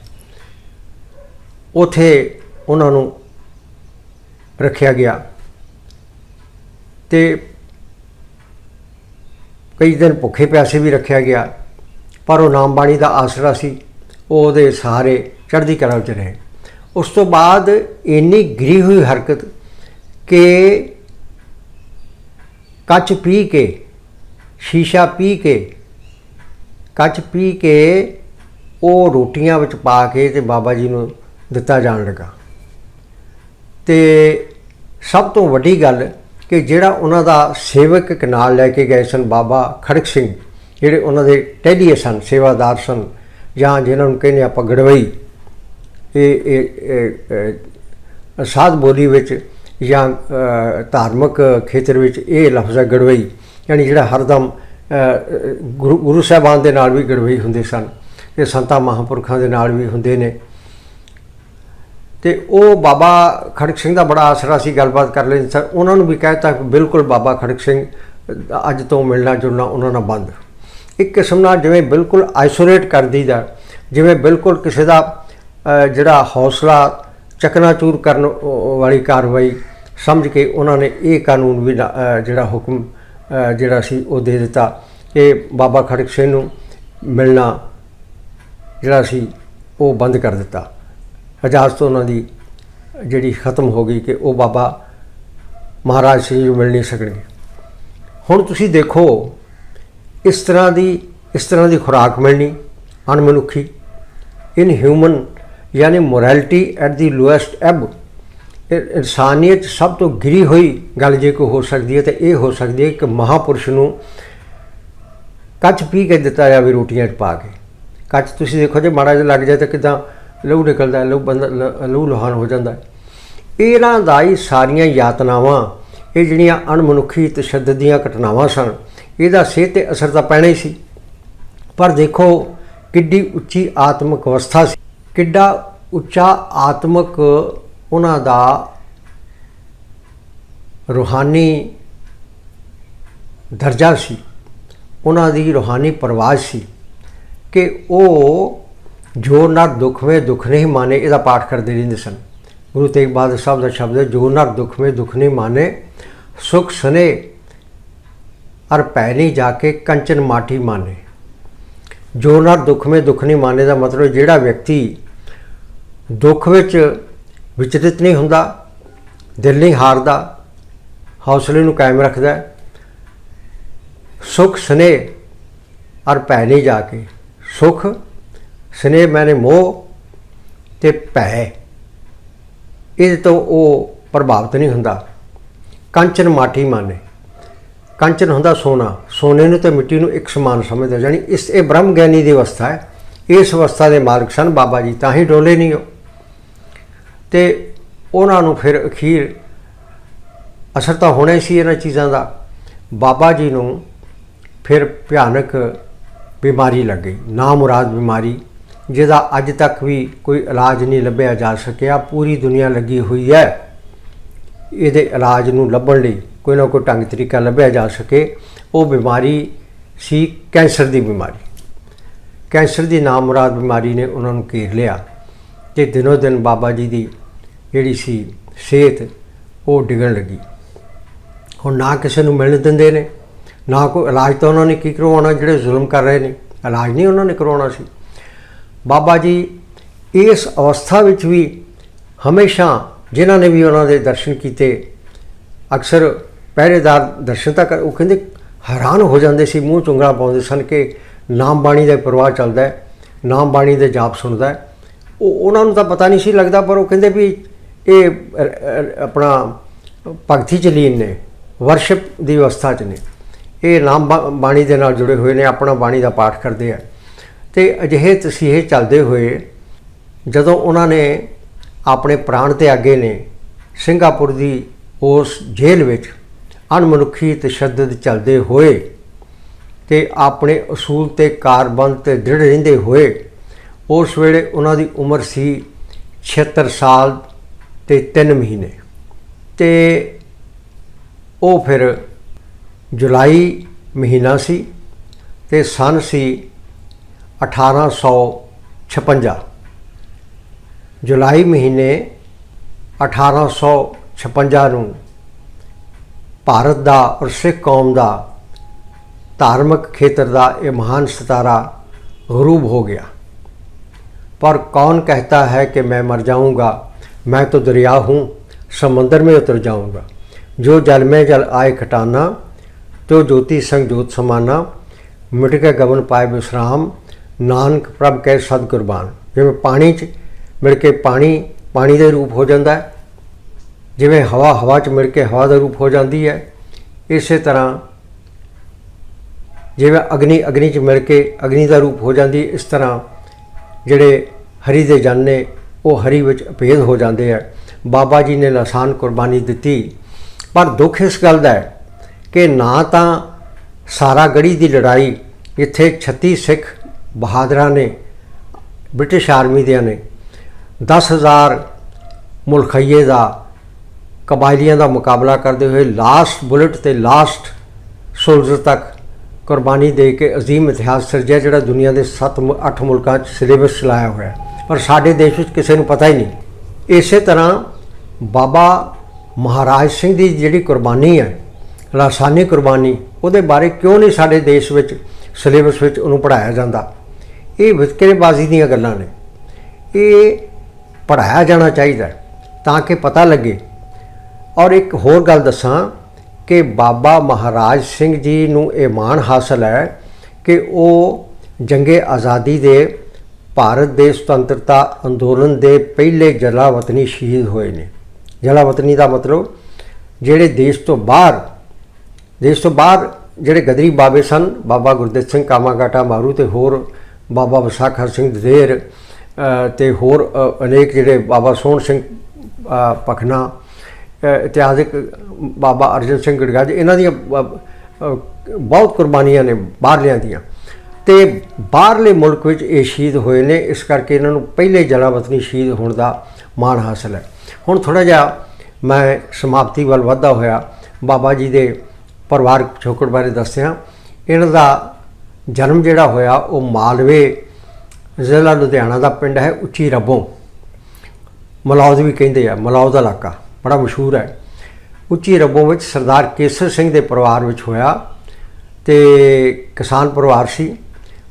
ਉਥੇ ਉਹਨਾਂ ਨੂੰ ਰੱਖਿਆ ਗਿਆ ਤੇ ਕਈ ਦਿਨ ਭੁੱਖੇ ਪਿਆਸੇ ਵੀ ਰੱਖਿਆ ਗਿਆ, ਪਰ ਉਹ ਨਾਮ ਬਾਣੀ ਦਾ ਆਸਰਾ ਸੀ, ਉਹ ਉਹਦੇ ਸਹਾਰੇ ਚੜ੍ਹਦੀ ਕਲਾ ਵਿੱਚ ਰਹੇ। ਉਸ ਤੋਂ ਬਾਅਦ ਇੰਨੀ ਗਿਰੀ ਹੋਈ ਹਰਕਤ ਕਿ ਕੱਚ ਪੀ ਕੇ, ਸ਼ੀਸ਼ਾ ਪੀ ਕੇ, ਕੱਚ ਪੀ ਕੇ ਉਹ ਰੋਟੀਆਂ ਵਿੱਚ ਪਾ ਕੇ ਤੇ ਬਾਬਾ ਜੀ ਨੂੰ ਦਿੱਤਾ ਜਾਣ ਲੱਗਾ। ਤੇ ਸਭ ਤੋਂ ਵੱਡੀ ਗੱਲ ਕਿ ਜਿਹੜਾ ਉਹਨਾਂ ਦਾ ਸੇਵਕ ਇੱਕ ਨਾਲ ਲੈ ਕੇ ਗਏ ਸਨ, ਬਾਬਾ ਖੜਕ ਸਿੰਘ, ਜਿਹੜੇ ਉਹਨਾਂ ਦੇ ਟੈਲੀਏ ਸਨ, ਸੇਵਾਦਾਰ ਸਨ, ਜਾਂ ਜਿਹਨਾਂ ਨੂੰ ਕਹਿੰਦੇ ਆਪਾਂ ਗੜਵਈ, ਇਹ, ਇਹ- ਸਾਧ ਬੋਲੀ ਵਿੱਚ ਜਾਂ ਧਾਰਮਿਕ ਖੇਤਰ ਵਿੱਚ ਇਹ ਲਫ਼ਜ਼ ਹੈ ਗੜਵਈ, ਯਾਨੀ ਜਿਹੜਾ ਹਰਦਮ ਗੁਰੂ ਗੁਰੂ ਸਾਹਿਬਾਨ ਦੇ ਨਾਲ ਵੀ ਗੜਵਈ ਹੁੰਦੇ ਸਨ, ਤੇ ਸੰਤਾਂ ਮਹਾਂਪੁਰਖਾਂ ਦੇ ਨਾਲ ਵੀ ਹੁੰਦੇ ਨੇ। ਤੇ ਉਹ ਬਾਬਾ ਖੜਕ ਸਿੰਘ ਦਾ ਬੜਾ ਆਸਰਾ ਸੀ, ਗੱਲਬਾਤ ਕਰ ਲੈਂਦੇ ਸਰ ਉਹਨਾਂ ਨੂੰ ਵੀ ਕਹਿਤਾ ਕਿ ਬਿਲਕੁਲ ਬਾਬਾ ਖੜਕ ਸਿੰਘ, ਅੱਜ ਤੋਂ ਮਿਲਣਾ ਜੁਲਣਾ ਉਹਨਾਂ ਨਾਲ ਬੰਦ। ਇੱਕ ਕਿਸਮ ਨਾਲ ਜਿਵੇਂ ਬਿਲਕੁਲ ਆਈਸੋਲੇਟ ਕਰ ਦਈਦਾ, ਜਿਵੇਂ ਬਿਲਕੁਲ ਕਿਸੇ ਦਾ ਜਿਹੜਾ ਹੌਸਲਾ ਚਕਨਾਚੂਰ ਕਰਨ ਵਾਲੀ ਕਾਰਵਾਈ ਸਮਝ ਕੇ ਉਹਨਾਂ ਨੇ ਇਹ ਕਾਨੂੰਨ ਵੀ ਨਾ- ਜਿਹੜਾ ਹੁਕਮ ਜਿਹੜਾ ਸੀ ਉਹ ਦੇ ਦਿੱਤਾ ਕਿ ਬਾਬਾ ਖੜਕ ਸਿੰਘ ਨੂੰ ਮਿਲਣਾ ਜਿਹੜਾ ਸੀ ਉਹ ਬੰਦ ਕਰ ਦਿੱਤਾ। ਇਜਾਜ਼ਤ ਉਹਨਾਂ ਦੀ ਜਿਹੜੀ ਖਤਮ ਹੋ ਗਈ ਕਿ ਉਹ ਬਾਬਾ ਮਹਾਰਾਜ ਸਿੰਘ ਨੂੰ ਮਿਲ ਨਹੀਂ ਸਕਣਗੇ। ਹੁਣ ਤੁਸੀਂ ਦੇਖੋ, ਇਸ ਤਰ੍ਹਾਂ ਦੀ, ਇਸ ਤਰ੍ਹਾਂ ਦੀ ਖੁਰਾਕ ਮਿਲਣੀ ਅਣਮਨੁੱਖੀ ਇਨ ਹਿਊਮਨ ਯਾਨੀ morality at the lowest ebb ਇਨਸਾਨੀਅਤ 'ਚ ਸਭ ਤੋਂ ਗਿਰੀ ਹੋਈ ਗੱਲ ਜੇ ਕੋਈ ਹੋ ਸਕਦੀ ਹੈ ਤੇ ਇਹ ਹੋ ਸਕਦੀ ਹੈ ਕਿ ਮਹਾਪੁਰਸ਼ ਨੂੰ ਕੱਚ ਪੀ ਕੇ ਦਿੱਤਾ ਜਾਵੇ ਰੋਟੀਆਂ 'ਚ ਪਾ ਕੇ। ਕੱਚ ਤੁਸੀਂ ਦੇਖੋ ਜੇ ਮਾੜਾ ਜਿਹਾ ਲੱਗ ਜਾਏ ਤਾਂ ਕਿਦਾਂ ਲਹੂ ਨਿਕਲਦਾ ਹੈ, ਲਹੂ ਬੰਦਾ ਲ- ਲਹੂ ਲੋਹਾਨ ਹੋ ਜਾਂਦਾ ਹੈ। ਇਹਨਾਂ ਦਾ ਹੀ ਸਾਰੀਆਂ ਯਾਤਨਾਵਾਂ ਇਹ ਜਿਹੜੀਆਂ ਅਣਮਨੁੱਖੀ ਤਸ਼ੱਦਦ ਦੀਆਂ ਘਟਨਾਵਾਂ ਸਨ ਇਹਦਾ ਸਿਹਤ ਤੇ ਅਸਰ ਤਾਂ ਪੈਣਾ ਹੀ ਸੀ। ਪਰ ਦੇਖੋ ਕਿੱਡੀ ਉੱਚੀ ਆਤਮਿਕ ਅਵਸਥਾ ਸੀ। ਕਿੱਡਾ ਉੱਚਾ ਆਤਮਿਕ ਉਹਨਾਂ ਦਾ ਰੂਹਾਨੀ ਦਰਜਾ ਸੀ। ਉਹਨਾਂ ਦੀ ਰੂਹਾਨੀ ਪਰਵਾਜ਼ ਸੀ ਕਿ ਉਹ ਜ਼ੋਰ ਨਾਲ ਦੁੱਖ ਵਿੱਚ ਦੁੱਖ ਨਹੀਂ ਮਾਨੇ, ਇਹਦਾ ਪਾਠ ਕਰਦੇ ਰਹਿੰਦੇ ਸਨ ਗੁਰੂ ਤੇਗ ਬਹਾਦਰ ਸਾਹਿਬ ਦਾ ਸ਼ਬਦ ਹੈ ਜ਼ੋਰ ਨਾਲ ਦੁੱਖ ਵਿੱਚ ਦੁੱਖ ਨਹੀਂ ਮਾਨੇ, ਸੁਖ ਸਨੇ, ਅਰ ਪੈ ਨਹੀਂ ਜਾ ਕੇ ਕੰਚਨ ਮਾਟੀ ਮਾਨੇ ਜ਼ੋਰ ਨਰ ਦੁੱਖ ਵਿੱਚ ਦੁੱਖ ਨਹੀਂ ਮਾਨੇ ਦਾ ਮਤਲਬ ਜਿਹੜਾ ਵਿਅਕਤੀ ਦੁੱਖ ਵਿੱਚ ਵਿਚਰਿਤ ਨਹੀਂ ਹੁੰਦਾ, ਦਿਲ ਨਹੀਂ ਹਾਰਦਾ, ਹੌਸਲੇ ਨੂੰ ਕਾਇਮ ਰੱਖਦਾ ਹੈ। ਸੁਖ ਸਨੇਹ ਔਰ ਭੈ ਨਹੀਂ ਜਾ ਕੇ ਸੁਖ ਸਨੇਹ ਮੈਨੇ ਮੋਹ ਤੇ ਭੈ। ਇਹਦੇ ਤੋਂ ਉਹ ਪ੍ਰਭਾਵਿਤ ਨਹੀਂ ਹੁੰਦਾ। ਕੰਚਨ ਮਾਠੀ ਮਾਨੇ। ਕੰਚਨ ਹੁੰਦਾ ਸੋਨਾ। ਸੋਨੇ ਨੂੰ ਤੇ ਮਿੱਟੀ ਨੂੰ ਇੱਕ ਸਮਾਨ ਸਮਝਦਾ ਜਾਨੀ ਇਸ ਇਹ ਬ੍ਰਹਮ ਗਿਆਨੀ ਦੀ ਅਵਸਥਾ ਹੈ। ਇਸ ਅਵਸਥਾ ਦੇ ਮਾਲਕ ਸਨ ਬਾਬਾ ਜੀ, ਤਾਂ ਹੀ ਡੋਲੇ ਨਹੀਂ ਉਹ। ਤੇ ਉਹਨਾਂ ਨੂੰ ਫਿਰ ਅਖੀਰ ਅਸਰ ਤਾਂ ਹੋਣਾ ਹੀ ਸੀ ਇਹਨਾਂ ਚੀਜ਼ਾਂ ਦਾ। ਬਾਬਾ ਜੀ ਨੂੰ ਫਿਰ ਭਿਆਨਕ ਬਿਮਾਰੀ ਲੱਗ ਗਈ। ਨਾ ਮੁਰਾਦ ਬਿਮਾਰੀ ਜਿਹਦਾ ਅੱਜ ਤੱਕ ਵੀ ਕੋਈ ਇਲਾਜ ਨਹੀਂ ਲੱਭਿਆ ਜਾ ਸਕਿਆ, ਪੂਰੀ ਦੁਨੀਆ ਲੱਗੀ ਹੋਈ ਹੈ। ਇਹਦੇ ਇਲਾਜ ਨੂੰ ਲੱਭਣ ਲਈ ਕੋਈ ਨਾ ਕੋਈ ਢੰਗ ਤਰੀਕਾ ਲੱਭਿਆ ਜਾ ਸਕੇ। ਉਹ ਬਿਮਾਰੀ ਸੀ ਕੈਂਸਰ ਦੀ ਬਿਮਾਰੀ। ਕੈਂਸਰ ਦੀ ਨਾਮੁਰਾਦ ਬਿਮਾਰੀ ਨੇ ਉਹਨਾਂ ਨੂੰ ਘੇਰ ਲਿਆ ਤੇ ਦਿਨੋ ਦਿਨ ਬਾਬਾ ਜੀ ਦੀ ਜਿਹੜੀ ਸੀ ਸਿਹਤ, ਉਹ ਡਿੱਗਣ ਲੱਗੀ। ਹੁਣ ਨਾ ਕਿਸੇ ਨੂੰ ਮਿਲਣ ਦਿੰਦੇ ਨੇ, ਨਾ ਕੋਈ ਇਲਾਜ ਤਾਂ ਉਹਨਾਂ ਨੇ ਕੀ ਕਰਵਾਉਣਾ, ਜਿਹੜੇ ਜ਼ੁਲਮ ਕਰ ਰਹੇ ਨੇ। ਇਲਾਜ ਨਹੀਂ ਉਹਨਾਂ ਨੇ ਕਰਵਾਉਣਾ ਸੀ। ਬਾਬਾ ਜੀ, ਇਸ ਅਵਸਥਾ ਵਿੱਚ ਵੀ ਹਮੇਸ਼ਾ ਜਿਨ੍ਹਾਂ ਨੇ ਵੀ ਉਹਨਾਂ ਦੇ ਦਰਸ਼ਨ ਕੀਤੇ, ਅਕਸਰ ਪਹਿਰੇਦਾਰ ਦਰਸ਼ਨ ਤਾਂ ਕਰ, ਉਹ ਕਹਿੰਦੇ ਹੈਰਾਨ ਹੋ ਜਾਂਦੇ ਸੀ, ਮੂੰਹ ਚੁੰਗਲਾ ਪਾਉਂਦੇ ਸਨ ਕਿ ਨਾਮ ਬਾਣੀ ਦਾ ਪ੍ਰਵਾਹ ਚੱਲਦਾ ਹੈ ਨਾਮ ਬਾਣੀ ਦੇ ਜਾਪ ਸੁਣਦਾ ਹੈ। ਉਹ, ਉਹਨਾਂ ਨੂੰ ਤਾਂ ਪਤਾ ਨਹੀਂ ਸੀ ਲੱਗਦਾ, ਪਰ ਉਹ ਕਹਿੰਦੇ ਵੀ ਇਹ ਆਪਣਾ ਭਗਤੀ ਚ ਲੀਨ ਨੇ ਵਰਸ਼ਿਪ ਦੀ ਅਵਸਥਾ ਚ ਨੇ। ਇਹ ਨਾਮ ਬਾ- ਬਾਣੀ ਦੇ ਨਾਲ ਜੁੜੇ ਹੋਏ ਨੇ, ਆਪਣਾ ਬਾਣੀ ਦਾ ਪਾਠ ਕਰਦੇ ਆ। ਤੇ ਅਜਿਹੇ ਤਸੀਹੇ ਚੱਲਦੇ ਹੋਏ ਜਦੋਂ ਉਹਨਾਂ ਨੇ ਆਪਣੇ ਪ੍ਰਾਣ ਤੇ ਅੱਗੇ ਨੇ ਸਿੰਗਾਪੁਰ ਦੀ ਉਸ ਜੇਲ੍ਹ ਵਿੱਚ ਅਣਮਨੁੱਖੀ ਤਸ਼ੱਦਦ ਚੱਲਦੇ ਹੋਏ ਤੇ ਆਪਣੇ ਅਸੂਲ ਤੇ ਕਾਰਬੰਦ ਤੇ ਦ੍ਰਿੜ ਰਹਿੰਦੇ ਹੋਏ, ਉਸ ਵੇਲੇ ਉਹਨਾਂ ਦੀ ਉਮਰ ਸੀ 76 ਸਾਲ ਤੇ 3 ਮਹੀਨੇ। ਤੇ ਉਹ ਫਿਰ ਜੁਲਾਈ ਮਹੀਨਾ ਸੀ ਤੇ ਸਨ ਸੀ 1856 ਜੁਲਾਈ ਮਹੀਨੇ 1856 ਨੂੰ ਭਾਰਤ ਦਾ ਔਰ ਸਿੱਖ ਕੌਮ ਦਾ ਧਾਰਮਿਕ ਖੇਤਰ ਦਾ ਇਹ ਮਹਾਨ ਸਿਤਾਰਾ ਗਰੂਬ ਹੋ ਗਿਆ पर कौन कहता है कि मैं मर जाऊंगा मैं तो दरिया हूँ समंदर में उतर जाऊंगा जो जल में जल आए खटाना तो ज्योति संग जोत समाना मिट के गबन पाए विश्राम ਨਾਨਕ ਪ੍ਰਭ ਕੈ ਸਦ ਕੁਰਬਾਨ ਜਿਵੇਂ ਪਾਣੀ 'ਚ ਮਿਲ ਕੇ ਪਾਣੀ ਪਾਣੀ ਦੇ ਰੂਪ ਹੋ ਜਾਂਦਾ ਹੈ, ਜਿਵੇਂ ਹਵਾ ਹਵਾ 'ਚ ਮਿਲ ਕੇ ਹਵਾ ਦਾ ਰੂਪ ਹੋ ਜਾਂਦੀ ਹੈ, ਇਸੇ ਤਰ੍ਹਾਂ ਜਿਵੇਂ ਅਗਨੀ ਅਗਨੀ 'ਚ ਮਿਲ ਕੇ ਅਗਨੀ ਦਾ ਰੂਪ ਹੋ ਜਾਂਦੀ ਇਸ ਤਰ੍ਹਾਂ ਜਿਹੜੇ ਹਰੀ ਦੇ ਜਨ ਨੇ, ਉਹ ਹਰੀ ਵਿੱਚ ਅਪੇਧ ਹੋ ਜਾਂਦੇ ਆ। ਬਾਬਾ ਜੀ ਨੇ ਲਸਾਨ ਕੁਰਬਾਨੀ ਦਿੱਤੀ। ਪਰ ਦੁੱਖ ਇਸ ਗੱਲ ਦਾ ਹੈ ਕਿ ਨਾ ਤਾਂ ਸਾਰਾ ਗੜੀ ਦੀ ਲੜਾਈ, ਇੱਥੇ 36 ਸਿੱਖ ਬਹਾਦਰਾਂ ਨੇ, ਬ੍ਰਿਟਿਸ਼ ਆਰਮੀ ਦਿਆਂ ਨੇ 10000 ਮੁਲਖਈਏ ਦਾ, ਕਬਾਇਲੀਆਂ ਦਾ ਮੁਕਾਬਲਾ ਕਰਦੇ ਹੋਏ ਲਾਸਟ ਬੁਲਟ ਤੇ ਲਾਸਟ ਸੋਲਜਰ ਤੱਕ ਕੁਰਬਾਨੀ ਦੇ ਕੇ ਅਜ਼ੀਮ ਇਤਿਹਾਸ ਸਿਰਜਿਆ, ਜਿਹੜਾ ਦੁਨੀਆ ਦੇ 7 8 ਮੁਲਕਾਂ 'ਚ ਸਿਲੇਬਸ ਚਲਾਇਆ ਹੋਇਆ ਪਰ ਸਾਡੇ ਦੇਸ਼ ਵਿੱਚ ਕਿਸੇ ਨੂੰ ਪਤਾ ਹੀ ਨਹੀਂ। ਇਸੇ ਤਰ੍ਹਾਂ ਬਾਬਾ ਮਹਾਰਾਜ ਸਿੰਘ ਦੀ ਜਿਹੜੀ ਕੁਰਬਾਨੀ ਹੈ, ਲਾਸਾਨੀ ਕੁਰਬਾਨੀ, ਉਹਦੇ ਬਾਰੇ ਕਿਉਂ ਨਹੀਂ ਸਾਡੇ ਦੇਸ਼ ਵਿੱਚ ਸਿਲੇਬਸ ਵਿੱਚ ਉਹਨੂੰ ਪੜਾਇਆ ਜਾਂਦਾ? ਇਹ ਵਿਤਕਰੇਬਾਜ਼ੀ ਦੀਆਂ ਗੱਲਾਂ ਨੇ। ਇਹ ਪੜਾਇਆ ਜਾਣਾ ਚਾਹੀਦਾ ਤਾਂ ਕਿ ਪਤਾ ਲੱਗੇ। ਔਰ ਇੱਕ ਹੋਰ ਗੱਲ ਦੱਸਾਂ ਕਿ ਬਾਬਾ ਮਹਾਰਾਜ ਸਿੰਘ ਜੀ ਨੂੰ ਇਹ ਮਾਣ ਹਾਸਲ ਹੈ ਕਿ ਉਹ ਜੰਗੇ ਆਜ਼ਾਦੀ ਦੇ ਭਾਰਤ ਦੇ ਸੁਤੰਤਰਤਾ ਅੰਦੋਲਨ ਦੇ ਪਹਿਲੇ ਜਲਾਵਤਨੀ ਸ਼ਹੀਦ ਹੋਏ ਨੇ। ਜਲਾਵਤਨੀ ਦਾ ਮਤਲਬ ਜਿਹੜੇ ਦੇਸ਼ ਤੋਂ ਬਾਹਰ, ਦੇਸ਼ ਤੋਂ ਬਾਹਰ ਜਿਹੜੇ ਗਦਰੀ ਬਾਬੇ ਸਨ, ਬਾਬਾ ਗੁਰਦੇਵ ਸਿੰਘ ਕਾਮਾਗਾਟਾ ਮਾਰੂ ਤੇ ਹੋਰ ਬਾਬਾ ਵਿਸਾਖਾ ਸਿੰਘ ਦਲੇਰ ਅ, ਤੇ ਹੋਰ ਅਨੇਕ ਜਿਹੜੇ ਬਾਬਾ ਸੋਹਣ ਸਿੰਘ ਅ, ਪਖਨਾ ਇਤਿਹਾਸਿਕ ਬਾਬਾ ਅਰਜਨ ਸਿੰਘ ਗੜਗਾਜ ਇਹਨਾਂ ਦੀਆਂ ਅ, ਬਹੁਤ ਕੁਰਬਾਨੀਆਂ ਨੇ ਬਾਹਰਲਿਆਂ ਦੀਆਂ। ਤੇ ਬਾਹਰਲੇ ਮੁਲਕ ਵਿੱਚ ਇਹ ਸ਼ਹੀਦ ਹੋਏ ਨੇ ਇਸ ਕਰਕੇ ਇਹਨਾਂ ਨੂੰ ਪਹਿਲੇ ਜਲਾਵਤਨੀ ਸ਼ਹੀਦ ਹੋਣ ਦਾ ਮਾਣ ਹਾਸਲ ਹੈ। ਹੁਣ ਥੋੜਾ ਜਿਹਾ ਮੈਂ ਸਮਾਪਤੀ ਵੱਲ ਵਧਦਾ ਹੋਇਆ ਬਾਬਾ ਜੀ ਦੇ ਪਰਿਵਾਰਕ ਪਿਛੋਕੜ ਬਾਰੇ ਦੱਸਿਆ। ਇਹਨਾਂ ਦਾ ਜਨਮ ਜਿਹੜਾ ਹੋਇਆ ਉਹ ਮਾਲਵੇ ਜ਼ਿਲ੍ਹਾ ਲੁਧਿਆਣਾ ਦਾ ਪਿੰਡ ਹੈ, ਉੱਚੀ ਰੱਬੋਂ। ਮਲੌਦ ਵੀ ਕਹਿੰਦੇ ਆ ਮਲੌਦ ਦਾ ਇਲਾਕਾ, ਬੜਾ ਮਸ਼ਹੂਰ ਹੈ। ਉੱਚੀ ਰੱਬੋਂ ਵਿੱਚ ਸਰਦਾਰ ਕੇਸਰ ਸਿੰਘ ਦੇ ਪਰਿਵਾਰ ਵਿੱਚ ਹੋਇਆ ਤੇ ਕਿਸਾਨ ਪਰਿਵਾਰ ਸੀ।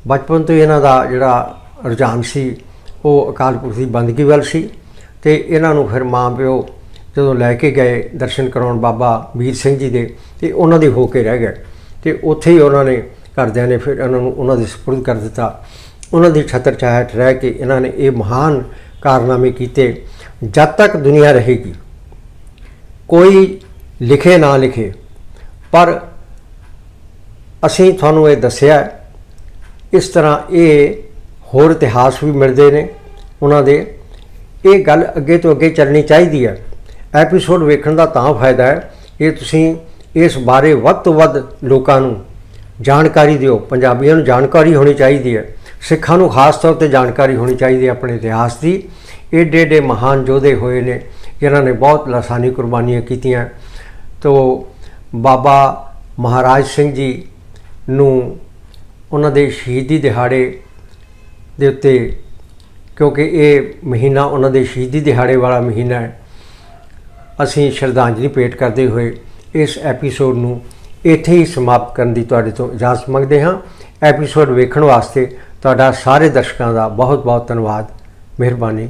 ਬਚਪਨ ਤੋਂ ਹੀ ਇਹਨਾਂ ਦਾ ਜਿਹੜਾ ਰੁਝਾਨ ਸੀ, ਉਹ ਅਕਾਲ ਪੁਰਖ ਦੀ ਬੰਦਗੀ ਵੱਲ ਸੀ ਤੇ ਇਹਨਾਂ ਨੂੰ ਫਿਰ ਮਾਂ ਪਿਓ ਜਦੋਂ ਲੈ ਕੇ ਗਏ ਦਰਸ਼ਨ ਕਰਾਉਣ ਬਾਬਾ ਵੀਰ ਸਿੰਘ ਜੀ ਦੇ ਤੇ ਉਹਨਾਂ ਦੇ ਹੋ ਕੇ ਰਹਿ ਗਏ। ਤੇ ਉੱਥੇ ਹੀ ਉਹਨਾਂ ਨੇ ਘਰਦਿਆਂ ਨੇ ਫਿਰ ਉਹਨਾਂ ਨੂੰ ਉਹਨਾਂ ਦੇ ਸਪੁਰਦ ਕਰ ਦਿੱਤਾ। ਉਹਨਾਂ ਦੀ ਛਤਰ ਛਾਇਆ ਰਹਿ ਕੇ ਇਹਨਾਂ ਨੇ ਇਹ ਮਹਾਨ ਕਾਰਨਾਮੇ ਕੀਤੇ। ਜਦ ਤੱਕ ਦੁਨੀਆ ਰਹੇਗੀ, ਕੋਈ ਲਿਖੇ ਨਾ ਲਿਖੇ, ਪਰ ਅਸੀਂ ਤੁਹਾਨੂੰ ਇਹ ਦੱਸਿਆ ਇਸ ਤਰ੍ਹਾਂ ਇਹ ਹੋਰ ਇਤਿਹਾਸ ਵੀ ਮਿਲਦੇ ਨੇ ਉਹਨਾਂ ਦੇ। ਇਹ ਗੱਲ ਅੱਗੇ ਤੋਂ ਅੱਗੇ ਚੱਲਣੀ ਚਾਹੀਦੀ ਹੈ। ਐਪੀਸੋਡ ਵੇਖਣ ਦਾ ਤਾਂ ਫਾਇਦਾ ਹੈ ਇਹ ਤੁਸੀਂ ਇਸ ਬਾਰੇ ਵੱਧ ਤੋਂ ਵੱਧ ਲੋਕਾਂ ਨੂੰ ਜਾਣਕਾਰੀ ਦਿਓ। ਪੰਜਾਬੀਆਂ ਨੂੰ ਜਾਣਕਾਰੀ ਹੋਣੀ ਚਾਹੀਦੀ ਹੈ। ਸਿੱਖਾਂ ਨੂੰ ਖਾਸ ਤੌਰ ਤੇ ਜਾਣਕਾਰੀ ਹੋਣੀ ਚਾਹੀਦੀ ਹੈ ਆਪਣੇ ਇਤਿਹਾਸ ਦੀ। ਏਡੇ ਏਡੇ ਮਹਾਨ ਯੋਧੇ ਹੋਏ ਨੇ, ਜਿਨ੍ਹਾਂ ਨੇ ਬਹੁਤ ਲਾਸਾਨੀ ਕੁਰਬਾਨੀਆਂ ਕੀਤੀਆਂ। ਤੋ ਬਾਬਾ ਮਹਾਰਾਜ ਸਿੰਘ ਜੀ ਨੂੰ ਉਹਨਾਂ ਦੇ ਸ਼ਹੀਦੀ ਦਿਹਾੜੇ ਦੇ ਉੱਤੇ, ਕਿਉਂਕਿ ਇਹ ਮਹੀਨਾ ਉਹਨਾਂ ਦੇ ਸ਼ਹੀਦੀ ਦਿਹਾੜੇ ਵਾਲਾ ਮਹੀਨਾ ਹੈ, ਅਸੀਂ ਸ਼ਰਧਾਂਜਲੀ ਭੇਟ ਕਰਦੇ ਹੋਏ ਇਸ ਐਪੀਸੋਡ ਨੂੰ ਇੱਥੇ ਹੀ ਸਮਾਪਤ ਕਰਨ ਦੀ ਤੁਹਾਡੇ ਤੋਂ ਇਜਾਜ਼ਤ ਮੰਗਦੇ ਹਾਂ। ਐਪੀਸੋਡ ਵੇਖਣ ਵਾਸਤੇ ਤੁਹਾਡਾ ਸਾਰੇ ਦਰਸ਼ਕਾਂ ਦਾ ਬਹੁਤ ਬਹੁਤ ਧੰਨਵਾਦ। ਮਿਹਰਬਾਨੀ।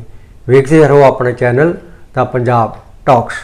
ਵੇਖਦੇ ਰਹੋ ਆਪਣੇ ਚੈਨਲ ਦਾ ਪੰਜਾਬ ਟਾਕਸ।